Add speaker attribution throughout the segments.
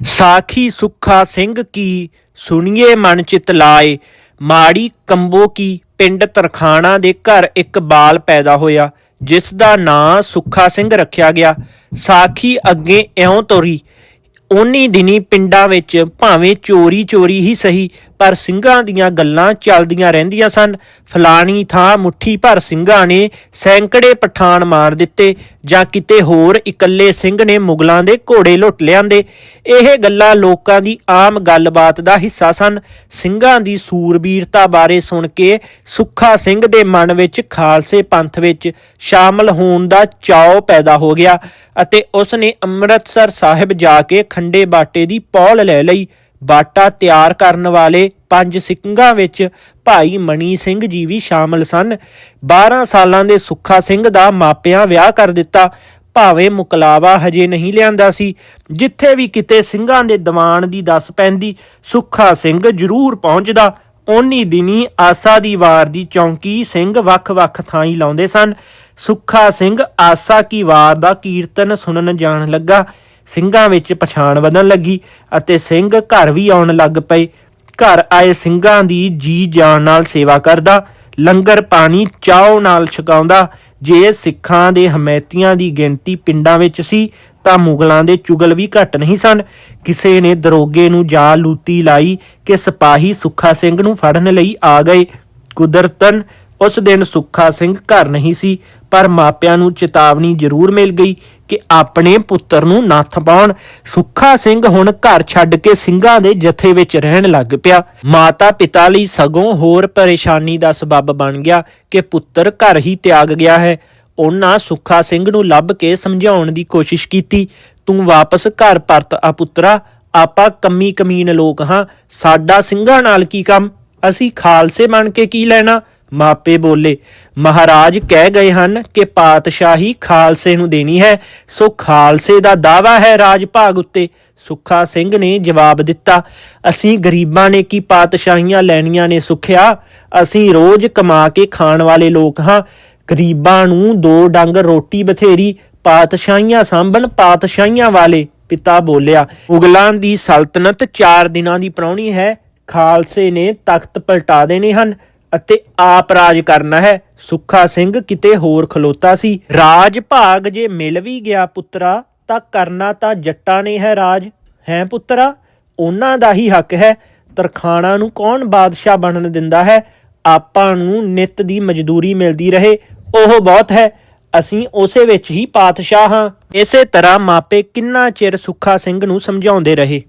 Speaker 1: ਸਾਖੀ ਸੁੱਖਾ ਸਿੰਘ ਕੀ ਸੁਣੀਏ ਮਨ ਚਿਤ ਲਾਏ, ਮਾੜੀ ਕੰਬੋ ਕੀ ਪਿੰਡ ਤਰਖਾਣਾ ਦੇ ਘਰ ਇੱਕ ਬਾਲ ਪੈਦਾ ਹੋਇਆ, ਜਿਸ ਦਾ ਨਾਂ ਸੁੱਖਾ ਸਿੰਘ ਰੱਖਿਆ ਗਿਆ। ਸਾਖੀ ਅੱਗੇ ਇਉਂ ਤੋਰੀ ਉਨੀ ਦਿਨੀ ਪਿੰਡਾਂ ਵਿੱਚ ਭਾਵੇਂ ਚੋਰੀ ਚੋਰੀ ਹੀ ਸਹੀ ਪਰ ਸਿੰਘਾਂ ਦੀਆਂ ਗੱਲਾਂ ਚੱਲਦੀਆਂ ਰਹਿੰਦੀਆਂ ਸਨ। ਫਲਾਣੀ ਥਾਂ ਮੁੱਠੀ ਭਰ ਸਿੰਘਾਂ ਨੇ ਸੈਂਕੜੇ ਪਠਾਨ ਮਾਰ ਦਿੱਤੇ ਜਾਂ ਕਿਤੇ ਹੋਰ ਇਕੱਲੇ ਸਿੰਘ ਨੇ ਮੁਗਲਾਂ ਦੇ ਘੋੜੇ ਲੁੱਟ ਲਿਆਂਦੇ। ਇਹ ਗੱਲਾਂ ਲੋਕਾਂ ਦੀ ਆਮ ਗੱਲਬਾਤ ਦਾ ਹਿੱਸਾ ਸਨ। ਸਿੰਘਾਂ ਦੀ ਸੂਰਬੀਰਤਾ ਬਾਰੇ ਸੁਣ ਕੇ ਸੁੱਖਾ ਸਿੰਘ ਦੇ ਮਨ ਵਿੱਚ ਖਾਲਸੇ ਪੰਥ ਵਿੱਚ ਸ਼ਾਮਲ ਹੋਣ ਦਾ ਚਾਅ ਪੈਦਾ ਹੋ ਗਿਆ ਅਤੇ ਉਸ ਨੇ ਅੰਮ੍ਰਿਤਸਰ ਸਾਹਿਬ ਜਾ ਕੇ ਖੰਡੇ ਬਾਟੇ ਦੀ ਪੌਲ ਲੈ ਲਈ। ਬਾਟਾ ਤਿਆਰ ਕਰਨ ਵਾਲੇ ਪੰਜ ਸਿੰਘਾਂ ਵਿੱਚ ਭਾਈ ਮਣੀ ਸਿੰਘ ਜੀ ਵੀ ਸ਼ਾਮਲ ਸਨ। 12 ਸਾਲਾਂ ਦੇ ਸੁੱਖਾ ਸਿੰਘ ਦਾ ਮਾਪਿਆਂ ਵਿਆਹ ਕਰ ਦਿੱਤਾ। ਭਾਵੇਂ ਮੁਕਲਾਵਾ ਹਜੇ ਨਹੀਂ ਲਿਆਂਦਾ ਸੀ, ਜਿੱਥੇ ਵੀ ਕਿਤੇ ਸਿੰਘਾਂ ਦੇ ਦੀਵਾਨ ਦੀ ਦੱਸ ਪੈਂਦੀ, ਸੁੱਖਾ ਸਿੰਘ ਜ਼ਰੂਰ ਪਹੁੰਚਦਾ। ਓਨੀ ਦਿਨੀ ਆਸਾ ਦੀ ਵਾਰ ਦੀ ਚੌਂਕੀ ਸਿੰਘ ਵੱਖ-ਵੱਖ ਥਾਈਂ ਲਾਉਂਦੇ ਸਨ। ਸੁੱਖਾ ਸਿੰਘ ਆਸਾ ਕੀ ਵਾਰ ਦਾ ਕੀਰਤਨ ਸੁਣਨ ਜਾਣ ਲੱਗਾ। ਸਿੰਘਾਂ ਵਿੱਚ ਪਛਾਣ ਵਧਣ ਲੱਗੀ ਅਤੇ ਸਿੰਘ ਘਰ ਵੀ ਆਉਣ ਲੱਗ ਪਏ। ਘਰ ਆਏ ਸਿੰਘਾਂ ਦੀ ਜੀ ਜਾਨ ਨਾਲ ਸੇਵਾ ਕਰਦਾ, ਲੰਗਰ ਪਾਣੀ ਚਾਉ ਨਾਲ ਛਕਾਉਂਦਾ। ਜੇ ਸਿੱਖਾਂ ਦੇ ਹਮੈਤੀਆਂ ਦੀ ਗਿਣਤੀ ਪਿੰਡਾਂ ਵਿੱਚ ਸੀ, ਤਾਂ ਮੁਗਲਾਂ ਦੇ ਚੁਗਲ ਵੀ ਘੱਟ ਨਹੀਂ ਸਨ। ਕਿਸੇ ਨੇ ਦਰੋਗੇ ਨੂੰ ਜਾ ਲੂਤੀ ਲਾਈ ਕਿ ਸਿਪਾਹੀ ਸੁੱਖਾ ਸਿੰਘ ਨੂੰ ਫੜਨ ਲਈ ਆ ਗਏ। ਕੁਦਰਤਨ ਉਸ ਦਿਨ ਸੁੱਖਾ ਸਿੰਘ ਘਰ ਨਹੀਂ ਸੀ, ਪਰ ਮਾਪਿਆਂ ਨੂੰ ਚੇਤਾਵਨੀ ਜ਼ਰੂਰ ਮਿਲ ਗਈ ਕਿ ਆਪਣੇ ਪੁੱਤਰ ਨੂੰ ਨੱਥ ਪਾਉਣ। ਸੁੱਖਾ ਸਿੰਘ ਹੁਣ ਘਰ ਛੱਡ ਕੇ ਸਿੰਘਾਂ ਦੇ ਜਥੇ ਵਿੱਚ ਰਹਿਣ ਲੱਗ ਪਿਆ। ਮਾਤਾ ਪਿਤਾ ਲਈ ਸਗੋਂ ਹੋਰ ਪਰੇਸ਼ਾਨੀ ਦਾ ਸਬਬ ਬਣ ਗਿਆ ਕਿ ਪੁੱਤਰ ਘਰ ਹੀ ਤਿਆਗ ਗਿਆ ਹੈ। ਉਹਨਾਂ ਸੁੱਖਾ ਸਿੰਘ ਨੂੰ ਲੱਭ ਕੇ ਸਮਝਾਉਣ ਦੀ ਕੋਸ਼ਿਸ਼ ਕੀਤੀ। ਤੂੰ ਵਾਪਸ ਘਰ ਪਰਤ ਆ ਪੁੱਤਰਾ, ਆਪਾਂ ਕੰਮੀ ਕਮੀਨ ਲੋਕ ਹਾਂ। ਸਾਡਾ ਸਿੰਘਾਂ ਨਾਲ ਕੀ ਕੰਮ? ਅਸੀਂ ਖਾਲਸੇ ਬਣ ਕੇ ਕੀ ਲੈਣਾ? ਮਾਪੇ ਬੋਲੇ, ਮਹਾਰਾਜ ਕਹਿ ਗਏ ਹਨ ਕਿ ਪਾਤਸ਼ਾਹੀ ਖਾਲਸੇ ਨੂੰ ਦੇਣੀ ਹੈ, ਸੋ ਖਾਲਸੇ ਦਾ ਦਾਵਾ ਹੈ ਰਾਜ ਭਾਗ ਉੱਤੇ। ਸੁੱਖਾ ਸਿੰਘ ਨੇ ਜਵਾਬ ਦਿੱਤਾ, ਅਸੀਂ ਗਰੀਬਾਂ ਨੇ ਕੀ ਪਾਤਸ਼ਾਹੀਆਂ ਲੈਣੀਆਂ ਨੇ ਸੁਖਿਆ? ਅਸੀਂ ਰੋਜ਼ ਕਮਾ ਕੇ ਖਾਣ ਵਾਲੇ ਲੋਕ ਹਾਂ। ਗਰੀਬਾਂ ਨੂੰ ਦੋ ਡੰਗ ਰੋਟੀ ਬਥੇਰੀ, ਪਾਤਸ਼ਾਹੀਆਂ ਸਾਂਭਣ ਪਾਤਸ਼ਾਹੀਆਂ ਵਾਲੇ। ਪਿਤਾ ਬੋਲਿਆ, ਮੁਗਲਾਂ ਦੀ ਸਲਤਨਤ 4 ਦਿਨਾਂ ਦੀ ਪ੍ਰਾਹੁਣੀ ਹੈ। ਖਾਲਸੇ ਨੇ ਤਖਤ ਪਲਟਾ ਦੇਣੇ ਹਨ। ਅਤੇ ਆਪ ਰਾਜ ਕਰਨਾ ਹੈ। ਸੁੱਖਾ ਸਿੰਘ ਕਿਤੇ ਹੋਰ ਖਲੋਤਾ ਸੀ। ਰਾਜ ਭਾਗ ਜੇ ਮਿਲ ਵੀ ਗਿਆ ਪੁੱਤਰਾ, ਤਾਂ ਕਰਨਾ ਤਾਂ ਜੱਟਾਂ ਨੇ ਹੈ ਰਾਜ। ਹੈ ਪੁੱਤਰਾ, ਉਹਨਾਂ ਦਾ ਹੀ ਹੱਕ ਹੈ। ਤਰਖਾਣਾ ਨੂੰ ਕੌਣ ਬਾਦਸ਼ਾਹ ਬਣਨ ਦਿੰਦਾ ਹੈ? ਆਪਾਂ ਨੂੰ ਨਿਤ ਦੀ ਮਜ਼ਦੂਰੀ ਮਿਲਦੀ ਰਹੇ। ਉਹ ਬਹੁਤ ਹੈ। ਅਸੀਂ ਉਸੇ ਵਿੱਚ ਹੀ ਪਾਤਸ਼ਾਹ ਹਾਂ। ਇਸੇ ਤਰ੍ਹਾਂ ਮਾਪੇ ਕਿੰਨਾ ਚਿਰ ਸੁੱਖਾ ਸਿੰਘ ਨੂੰ ਸਮਝਾਉਂਦੇ ਰਹੇ।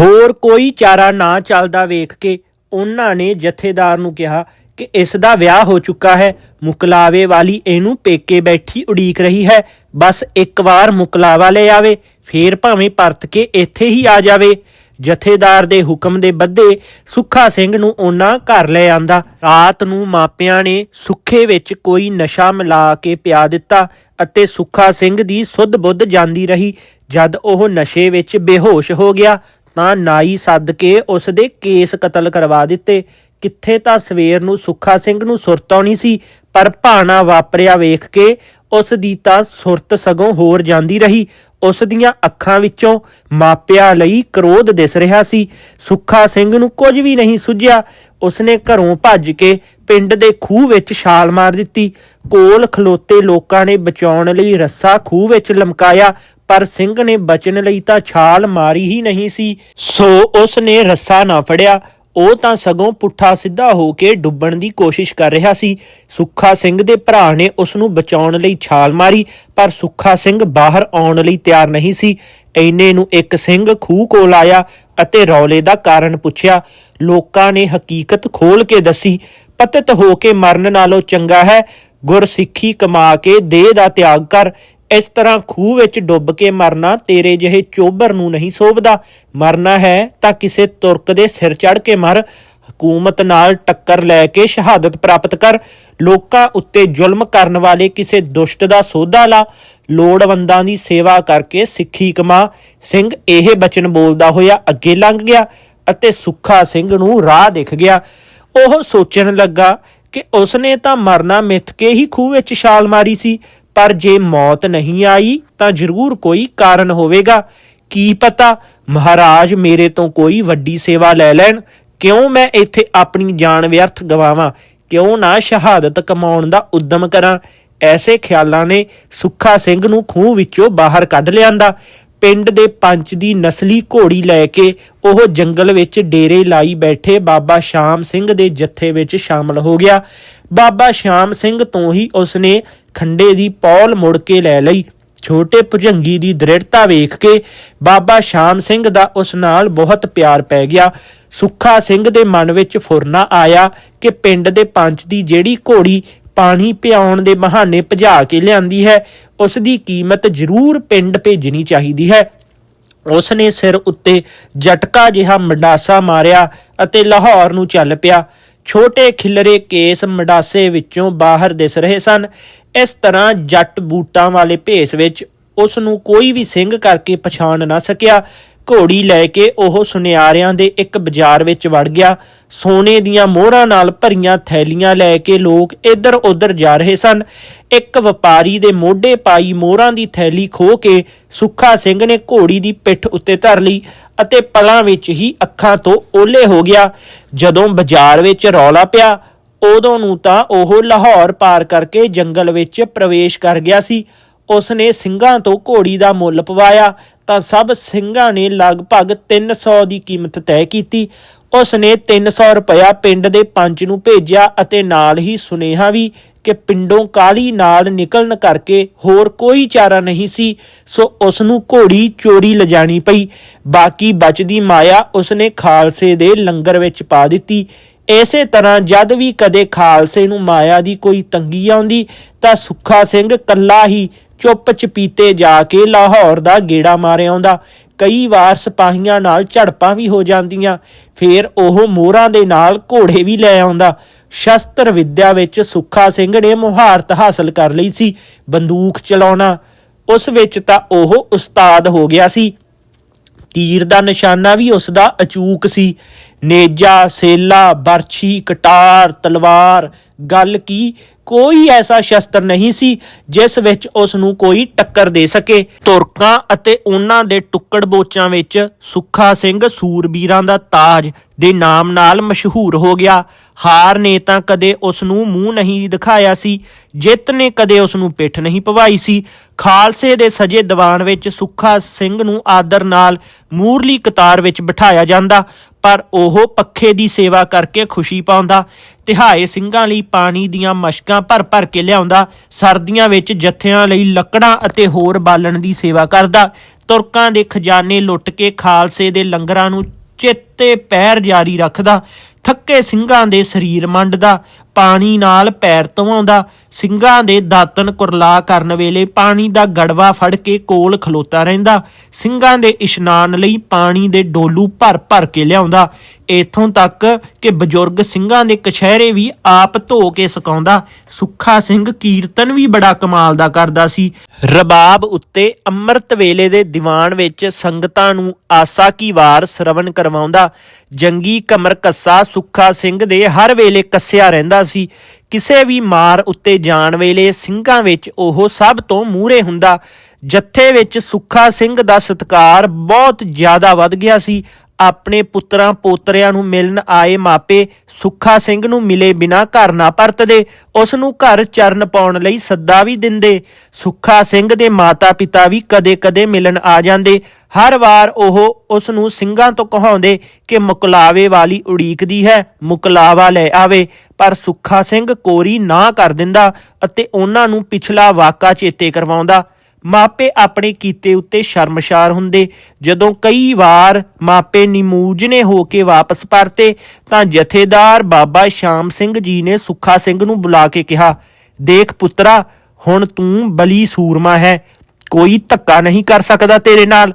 Speaker 1: ਹੋਰ ਕੋਈ ਚਾਰਾ ਨਾ ਚੱਲਦਾ ਵੇਖ ਕੇ। ਉਹਨਾਂ ਨੇ ਜਥੇਦਾਰ ਨੂੰ ਕਿਹਾ ਕਿ ਇਸ ਦਾ ਵਿਆਹ ਹੋ ਚੁੱਕਾ ਹੈ। ਮੁਕਲਾਵੇ ਵਾਲੀ ਇਹਨੂੰ ਪੇਕੇ ਬੈਠੀ ਉਡੀਕ ਰਹੀ ਹੈ। ਬਸ ਇੱਕ ਵਾਰ ਮੁਕਲਾਵਾ ਲੈ ਆਵੇ, ਫੇਰ ਭਾਵੇਂ ਪਰਤ ਕੇ ਇੱਥੇ ਹੀ ਆ ਜਾਵੇ। ਜਥੇਦਾਰ ਦੇ ਹੁਕਮ ਦੇ ਬੱਦੇ ਸੁੱਖਾ ਸਿੰਘ ਨੂੰ ਉਹਨਾਂ ਘਰ ਲੈ ਆਂਦਾ। ਰਾਤ ਨੂੰ ਮਾਪਿਆਂ ਨੇ ਸੁੱਖੇ ਵਿੱਚ ਕੋਈ ਨਸ਼ਾ ਮਿਲਾ ਕੇ ਪਿਆ ਦਿੱਤਾ ਅਤੇ ਸੁੱਖਾ ਸਿੰਘ ਦੀ ਸੁੱਧ ਬੁੱਧ ਜਾਂਦੀ ਰਹੀ। ਜਦ ਉਹ ਨਸ਼ੇ ਵਿੱਚ ਬੇਹੋਸ਼ ਹੋ ਗਿਆ ਤਾਂ ਨਾਈ ਸੱਦ ਕੇ ਉਸ ਦੇ ਕੇਸ ਕਤਲ ਕਰਵਾ ਦਿੱਤੇ। ਕਿੱਥੇ ਤਾਂ ਸਵੇਰ ਨੂੰ ਸੁੱਖਾ ਸਿੰਘ ਨੂੰ ਸੁਰਤ ਆਉਣੀ ਸੀ, ਪਰ ਭਾਣਾ ਵਾਪਰਿਆ ਵੇਖ ਕੇ ਉਸ ਦੀ ਤਾਂ ਸੁਰਤ ਸਗੋਂ ਹੋਰ ਜਾਂਦੀ ਰਹੀ। ਉਸ ਦੀਆਂ ਅੱਖਾਂ ਵਿੱਚੋਂ ਮਾਪਿਆਂ ਲਈ ਕਰੋਧ ਦਿਸ ਰਿਹਾ ਸੀ। ਸੁੱਖਾ ਸਿੰਘ ਨੂੰ ਕੁਝ ਵੀ ਨਹੀਂ ਸੁਝਿਆ। ਉਸਨੇ ਘਰੋਂ ਭੱਜ ਕੇ ਪਿੰਡ ਦੇ ਖੂਹ ਵਿੱਚ ਛਾਲ ਮਾਰ ਦਿੱਤੀ। ਕੋਲ ਖਲੋਤੇ ਲੋਕਾਂ ਨੇ ਬਚਾਉਣ ਲਈ ਰੱਸਾ ਖੂਹ ਵਿੱਚ ਲਮਕਾਇਆ। ਪਰ ਸਿੰਘ ਨੇ ਬਚਣ ਲਈ ਤਾਂ ਛਾਲ ਮਾਰੀ ਹੀ ਨਹੀਂ ਸੀ। ਸੋ ਉਸ ਨੇ ਰੱਸਾ ਨਾ ਫੜਿਆ। ਉਹ ਤਾਂ ਸਗੋਂ ਪੁੱਠਾ ਸਿੱਧਾ ਹੋ ਕੇ ਡੁੱਬਣ ਦੀ ਕੋਸ਼ਿਸ਼ ਕਰ ਰਿਹਾ ਸੀ। ਸੁੱਖਾ ਸਿੰਘ ਦੇ ਭਰਾ ਨੇ ਉਸ ਨੂੰ ਬਚਾਉਣ ਲਈ ਛਾਲ ਮਾਰੀ, ਪਰ ਸੁੱਖਾ ਸਿੰਘ ਬਾਹਰ ਆਉਣ ਲਈ ਤਿਆਰ ਨਹੀਂ ਸੀ। ਐਨੇ ਨੂੰ ਇੱਕ ਸਿੰਘ ਖੂਹ ਕੋਲ ਆਇਆ ਅਤੇ ਰੌਲੇ ਦਾ ਕਾਰਨ ਪੁੱਛਿਆ। ਲੋਕਾਂ ਨੇ ਹਕੀਕਤ ਖੋਲ ਕੇ ਦੱਸੀ, ਪਤਿਤ ਹੋ ਕੇ ਮਰਨ ਨਾਲੋਂ ਚੰਗਾ ਹੈ। ਗੁਰਸਿੱਖੀ ਕਮਾ ਕੇ ਦੇਹ ਦਾ ਤਿਆਗ ਕਰ। ਇਸ ਤਰ੍ਹਾਂ ਖੂਹ ਵਿੱਚ ਡੁੱਬ ਕੇ ਮਰਨਾ ਤੇਰੇ ਜਿਹੇ ਚੋਬਰ ਨੂੰ ਨਹੀਂ ਸੋਭਦਾ। ਮਰਨਾ ਹੈ ਤਾਂ ਕਿਸੇ ਤੁਰਕ ਦੇ ਸਿਰ ਚੜ ਕੇ ਮਰ। ਹਕੂਮਤ ਨਾਲ ਟੱਕਰ ਲੈ ਕੇ ਸ਼ਹਾਦਤ ਪ੍ਰਾਪਤ ਕਰ। ਲੋਕਾਂ ਉੱਤੇ ਜ਼ੁਲਮ ਕਰਨ ਵਾਲੇ ਕਿਸੇ ਦੁਸ਼ਟ ਦਾ ਸੋਧਾ ਲਾ। ਲੋੜਵੰਦਾਂ ਦੀ ਸੇਵਾ ਕਰਕੇ ਸਿੱਖੀ ਕਮਾ। ਸਿੰਘ ਇਹ ਬਚਨ ਬੋਲਦਾ ਹੋਇਆ ਅੱਗੇ ਲੰਘ ਗਿਆ ਅਤੇ ਸੁੱਖਾ ਸਿੰਘ ਨੂੰ ਰਾਹ ਦਿਖ ਗਿਆ। ਉਹ ਸੋਚਣ ਲੱਗਾ ਕਿ ਉਸਨੇ ਤਾਂ ਮਰਨਾ ਮਿੱਥ ਕੇ ਹੀ ਖੂਹ ਵਿੱਚ ਛਾਲ ਮਾਰੀ ਸੀ। ਪਰ ਜੇ ਮੌਤ ਨਹੀਂ ਆਈ ਤਾਂ ਜ਼ਰੂਰ ਕੋਈ ਕਾਰਨ ਹੋਵੇਗਾ। ਕੀ ਪਤਾ? ਮਹਾਰਾਜ ਮੇਰੇ ਤੋਂ ਕੋਈ ਵੱਡੀ ਸੇਵਾ ਲੈ ਲੈਣ। ਕਿਉਂ ਮੈਂ ਇੱਥੇ ਆਪਣੀ ਜਾਨ ਵਿਅਰਥ ਗਵਾਵਾਂ? ਕਿਉਂ ਨਾ ਸ਼ਹਾਦਤ ਕਮਾਉਣ ਦਾ ਉਦਮ ਕਰਾਂ? ਐਸੇ ਖਿਆਲਾਂ ਨੇ ਸੁੱਖਾ ਸਿੰਘ ਨੂੰ ਖੂਹ ਵਿੱਚੋਂ ਬਾਹਰ ਕੱਢ ਲਿਆਂਦਾ। ਪਿੰਡ ਦੇ ਪੰਚ ਦੀ ਨਸਲੀ ਘੋੜੀ ਲੈ ਕੇ ਉਹ ਜੰਗਲ ਵਿੱਚ ਡੇਰੇ ਲਾਈ ਬੈਠੇ ਬਾਬਾ ਸ਼ਾਮ ਸਿੰਘ ਦੇ ਜੱਥੇ ਵਿੱਚ ਸ਼ਾਮਲ ਹੋ ਗਿਆ। ਬਾਬਾ ਸ਼ਾਮ ਸਿੰਘ ਤੋਂ ਹੀ ਉਸਨੇ ਖੰਡੇ ਦੀ ਪੌਲ ਮੁੜ ਕੇ ਲੈ ਲਈ। ਛੋਟੇ ਭੁਜੰਗੀ ਦੀ ਦ੍ਰਿੜਤਾ ਵੇਖ ਕੇ ਬਾਬਾ ਸ਼ਾਮ ਸਿੰਘ ਦਾ ਉਸ ਨਾਲ ਬਹੁਤ ਪਿਆਰ ਪੈ ਗਿਆ। ਸੁੱਖਾ ਸਿੰਘ ਦੇ ਮਨ ਵਿੱਚ ਫੁਰਨਾ ਆਇਆ ਕਿ ਪਿੰਡ ਦੇ ਪੰਚ ਦੀ ਜਿਹੜੀ ਘੋੜੀ ਪਾਣੀ ਪਿਆਉਣ ਦੇ ਬਹਾਨੇ ਭਜਾ ਕੇ ਲਿਆਂਦੀ ਹੈ। ਉਸ ਦੀ ਕੀਮਤ ਜ਼ਰੂਰ ਪਿੰਡ ਭੇਜਣੀ ਚਾਹੀਦੀ ਹੈ। ਉਸ ਨੇ ਸਿਰ ਉੱਤੇ ਜਟਕਾ ਜਿਹਾ ਮਡਾਸਾ ਮਾਰਿਆ ਅਤੇ ਲਾਹੌਰ ਨੂੰ ਚੱਲ ਪਿਆ। ਛੋਟੇ ਖਿਲਰੇ ਕੇਸ ਮਡਾਸੇ ਵਿੱਚੋਂ ਬਾਹਰ ਦਿਸ ਰਹੇ ਸਨ। ਇਸ ਤਰ੍ਹਾਂ ਜੱਟ ਬੂਟਾਂ ਵਾਲੇ ਭੇਸ ਵਿੱਚ ਉਸ ਨੂੰ ਕੋਈ ਵੀ ਸਿੰਘ ਕਰਕੇ ਪਛਾਣ ਨਾ ਸਕਿਆ। ਘੋੜੀ ਲੈ ਕੇ ਉਹ ਸੁਨਿਆਰਿਆਂ ਦੇ ਇੱਕ ਬਾਜ਼ਾਰ ਵਿੱਚ ਵੜ ਗਿਆ। ਸੋਨੇ ਦੀਆਂ ਮੋਹਰਾਂ ਨਾਲ ਭਰੀਆਂ ਥੈਲੀਆਂ ਲੈ ਕੇ ਲੋਕ ਇੱਧਰ ਉੱਧਰ ਜਾ ਰਹੇ ਸਨ। ਇੱਕ ਵਪਾਰੀ ਦੇ ਮੋਢੇ ਪਾਈ ਮੋਹਰਾਂ ਦੀ ਥੈਲੀ ਖੋ ਕੇ ਸੁੱਖਾ ਸਿੰਘ ਨੇ ਘੋੜੀ ਦੀ ਪਿੱਠ ਉੱਤੇ ਧਰ ਲਈ ਅਤੇ ਪਲਾਂ ਵਿੱਚ ਹੀ ਅੱਖਾਂ ਤੋਂ ਓਲੇ ਹੋ ਗਿਆ। ਜਦੋਂ ਬਾਜ਼ਾਰ ਵਿੱਚ ਰੌਲਾ ਪਿਆ, ਉਦੋਂ ਨੂੰ ਤਾਂ ਉਹ ਲਾਹੌਰ ਪਾਰ ਕਰਕੇ ਜੰਗਲ ਵਿੱਚ ਪ੍ਰਵੇਸ਼ ਕਰ ਗਿਆ ਸੀ। ਉਸਨੇ ਸਿੰਘਾਂ ਤੋਂ ਘੋੜੀ ਦਾ ਮੁੱਲ ਪਵਾਇਆ ਤਾਂ ਸਭ ਸਿੰਘਾਂ ਨੇ ਲਗਭਗ 300 ਦੀ ਕੀਮਤ ਤੈਅ ਕੀਤੀ। ਉਸਨੇ 300 ਰੁਪਇਆ ਪਿੰਡ ਦੇ ਪੰਚ ਨੂੰ ਭੇਜਿਆ ਅਤੇ ਨਾਲ ਹੀ ਸੁਨੇਹਾ ਵੀ ਕਿ ਪਿੰਡੋਂ ਕਾਲੀ ਨਾਲ ਨਿਕਲਣ ਕਰਕੇ ਹੋਰ ਕੋਈ ਚਾਰਾ ਨਹੀਂ ਸੀ, ਸੋ ਉਸ ਨੂੰ ਘੋੜੀ ਚੋਰੀ ਲਿਜਾਣੀ ਪਈ। ਬਾਕੀ ਬਚਦੀ ਮਾਇਆ ਉਸਨੇ ਖਾਲਸੇ ਦੇ ਲੰਗਰ ਵਿੱਚ ਪਾ ਦਿੱਤੀ। ਇਸੇ ਤਰ੍ਹਾਂ ਜਦ ਵੀ ਕਦੇ ਖਾਲਸੇ ਨੂੰ ਮਾਇਆ ਦੀ ਕੋਈ ਤੰਗੀ ਆਉਂਦੀ ਤਾਂ ਸੁੱਖਾ ਸਿੰਘ ਕੱਲਾ ਹੀ ਚੁੱਪ ਚਪੀਤੇ ਜਾ ਕੇ ਲਾਹੌਰ ਦਾ ਗੇੜਾ ਮਾਰ ਆਉਂਦਾ। ਕਈ ਵਾਰ ਸਿਪਾਹੀਆਂ ਨਾਲ ਝੜਪਾਂ ਵੀ ਹੋ ਜਾਂਦੀਆਂ। ਫੇਰ ਉਹ ਮੋਹਰਾਂ ਦੇ ਨਾਲ ਘੋੜੇ ਵੀ ਲੈ ਆਉਂਦਾ। ਸ਼ਸਤਰ ਵਿੱਦਿਆ ਵਿੱਚ ਸੁੱਖਾ ਸਿੰਘ ਨੇ ਮੁਹਾਰਤ ਹਾਸਲ ਕਰ ਲਈ ਸੀ, ਬੰਦੂਕ ਚਲਾਉਣਾ। ਉਸ ਵਿੱਚ ਤਾਂ ਉਹ ਉਸਤਾਦ ਹੋ ਗਿਆ ਸੀ। ਤੀਰ ਦਾ ਨਿਸ਼ਾਨਾ ਵੀ ਉਸ ਦਾ ਅਚੂਕ ਸੀ। ਨੇਜਾ, ਸੇਲਾ, ਬਰਛੀ, ਕਟਾਰ, ਤਲਵਾਰ, ਗੱਲ ਕੀ? ਕੋਈ ਐਸਾ ਸ਼ਸਤਰ ਨਹੀਂ ਸੀ ਜਿਸ ਵਿੱਚ ਉਸ ਨੂੰ ਕੋਈ ਟੱਕਰ ਦੇ ਸਕੇ। ਤੁਰਕਾਂ ਅਤੇ ਉਹਨਾਂ ਦੇ ਟੁੱਕੜ ਬੋਚਾਂ ਵਿੱਚ ਸੁੱਖਾ ਸਿੰਘ ਸੂਰਬੀਰਾਂ ਦਾ ਤਾਜ ਦੇ ਨਾਮ ਨਾਲ ਮਸ਼ਹੂਰ ਹੋ ਗਿਆ। ਹਾਰ ਨੇ ਤਾਂ ਕਦੇ ਉਸ ਨੂੰ ਮੂੰਹ ਨਹੀਂ ਦਿਖਾਇਆ ਸੀ, ਜਿੱਤ ਨੇ ਕਦੇ ਉਸ ਨੂੰ ਪਿੱਠ ਨਹੀਂ ਪਵਾਈ ਸੀ। ਖਾਲਸੇ ਦੇ ਸਜੇ ਦੀਵਾਨ ਵਿੱਚ ਸੁੱਖਾ ਸਿੰਘ ਨੂੰ ਆਦਰ ਨਾਲ ਮੂਰਲੀ ਕਤਾਰ ਵਿੱਚ ਬਿਠਾਇਆ ਜਾਂਦਾ, ਪਰ ਉਹ ਪੱਖੇ ਦੀ ਸੇਵਾ ਕਰਕੇ ਖੁਸ਼ੀ ਪਾਉਂਦਾ। ਤਿਹਾਏ ਸਿੰਘਾਂ ਲਈ ਪਾਣੀ ਦੀਆਂ ਮਸ਼ਕਾਂ ਭਰ ਭਰ ਕੇ ਲਿਆਉਂਦਾ, ਸਰਦੀਆਂ ਵਿੱਚ ਜੱਥਿਆਂ ਲਈ ਲੱਕੜਾਂ ਅਤੇ ਹੋਰ ਬਾਲਣ ਦੀ ਸੇਵਾ ਕਰਦਾ। ਤੁਰਕਾਂ ਦੇ ਖਜ਼ਾਨੇ ਲੁੱਟ ਕੇ ਖਾਲਸੇ ਦੇ ਲੰਗਰਾਂ ਨੂੰ ਚੇਤੇ ਪੈਰ ਜਾਰੀ ਰੱਖਦਾ। ਥੱਕੇ ਸਿੰਘਾਂ ਦੇ ਸਰੀਰ ਮੰਡਦਾ। ਪਾਣੀ ਨਾਲ ਪੈਰ ਧਵਾਉਂਦਾ, ਸਿੰਘਾਂ ਦੇ ਦਾਤਨ ਕੁਰਲਾ ਕਰਨ ਵੇਲੇ ਪਾਣੀ ਦਾ ਗੜਵਾ ਫੜ ਕੇ ਕੋਲ ਖਲੋਤਾ ਰਹਿੰਦਾ। ਸਿੰਘਾਂ ਦੇ ਇਸ਼ਨਾਨ ਲਈ ਪਾਣੀ ਦੇ ਡੋਲੂ ਭਰ ਭਰ ਕੇ ਲਿਆਉਂਦਾ। ਇਥੋਂ ਤੱਕ ਕਿ ਬਜ਼ੁਰਗ ਸਿੰਘਾਂ ਦੇ ਕਛਹਿਰੇ ਵੀ ਆਪ ਧੋ ਕੇ ਸੁਕਾਉਂਦਾ। ਸੁੱਖਾ ਸਿੰਘ ਕੀਰਤਨ ਵੀ ਬੜਾ ਕਮਾਲ ਦਾ ਕਰਦਾ ਸੀ। ਰਬਾਬ ਉੱਤੇ ਅੰਮ੍ਰਿਤ ਵੇਲੇ ਦੇ ਦੀਵਾਨ ਵਿੱਚ ਸੰਗਤਾਂ ਨੂੰ ਆਸਾ ਕੀ ਵਾਰ ਸਰਵਣ ਕਰਵਾਉਂਦਾ। ਜੰਗੀ ਕਮਰ ਕੱਸਾ ਸੁੱਖਾ ਸਿੰਘ ਦੇ ਹਰ ਵੇਲੇ ਕੱਸਿਆ ਰਹਿੰਦਾ ਸੀ, ਕਿਸੇ ਵੀ ਮਾਰ ਉੱਤੇ ਜਾਣ ਵੇਲੇ ਸਿੰਘਾਂ ਵਿੱਚ ਉਹ ਸਭ ਤੋਂ ਮੂਹਰੇ ਹੁੰਦਾ। ਜੱਥੇ ਵਿੱਚ ਸੁੱਖਾ ਸਿੰਘ ਦਾ ਸਤਕਾਰ ਬਹੁਤ ਜ਼ਿਆਦਾ ਵੱਧ ਗਿਆ ਸੀ ਆਪਣੇ ਪੁੱਤਰਾਂ ਪੋਤਰਿਆਂ ਨੂੰ ਮਿਲਣ ਆਏ ਮਾਪੇ ਸੁੱਖਾ ਸਿੰਘ ਨੂੰ ਮਿਲੇ ਬਿਨਾ ਘਰ ਨਾ ਪਰਤਦੇ ਉਸ ਨੂੰ ਘਰ ਚਰਨ ਪਾਉਣ ਲਈ ਸੱਦਾ ਵੀ ਦਿੰਦੇ। ਸੁੱਖਾ ਸਿੰਘ ਦੇ ਮਾਤਾ-ਪਿਤਾ ਵੀ ਕਦੇ-ਕਦੇ ਮਿਲਣ ਆ ਜਾਂਦੇ। ਹਰ ਵਾਰ ਉਹ ਉਸ ਨੂੰ ਸਿੰਘਾਂ ਤੋਂ ਕਹਾਉਂਦੇ ਕਿ ਮੁਕਲਾਵੇ ਵਾਲੀ ਉਡੀਕਦੀ ਹੈ, ਮੁਕਲਾਵਾ ਲੈ ਆਵੇ। ਪਰ ਸੁੱਖਾ ਸਿੰਘ ਕੋਰੀ ਨਾ ਕਰ ਦਿੰਦਾ ਅਤੇ ਉਹਨਾਂ ਨੂੰ ਪਿਛਲਾ ਵਾਕਾ ਚੇਤੇ ਕਰਵਾਉਂਦਾ। ਮਾਪੇ ਆਪਣੇ ਕੀਤੇ ਉੱਤੇ ਸ਼ਰਮਸ਼ਾਰ ਹੁੰਦੇ। ਜਦੋਂ ਕਈ ਵਾਰ ਮਾਪੇ ਨਿਮੂਜਨੇ ਹੋ ਕੇ ਵਾਪਸ ਪਰਤੇ, ਤਾਂ ਜਥੇਦਾਰ ਬਾਬਾ ਸ਼ਾਮ ਸਿੰਘ ਜੀ ਨੇ ਸੁੱਖਾ ਸਿੰਘ ਨੂੰ ਬੁਲਾ ਕੇ ਕਿਹਾ, ਦੇਖ ਪੁੱਤਰਾ, ਹੁਣ ਤੂੰ ਬਲੀ ਸੂਰਮਾ ਹੈ, ਕੋਈ ਧੱਕਾ ਨਹੀਂ ਕਰ ਸਕਦਾ ਤੇਰੇ ਨਾਲ।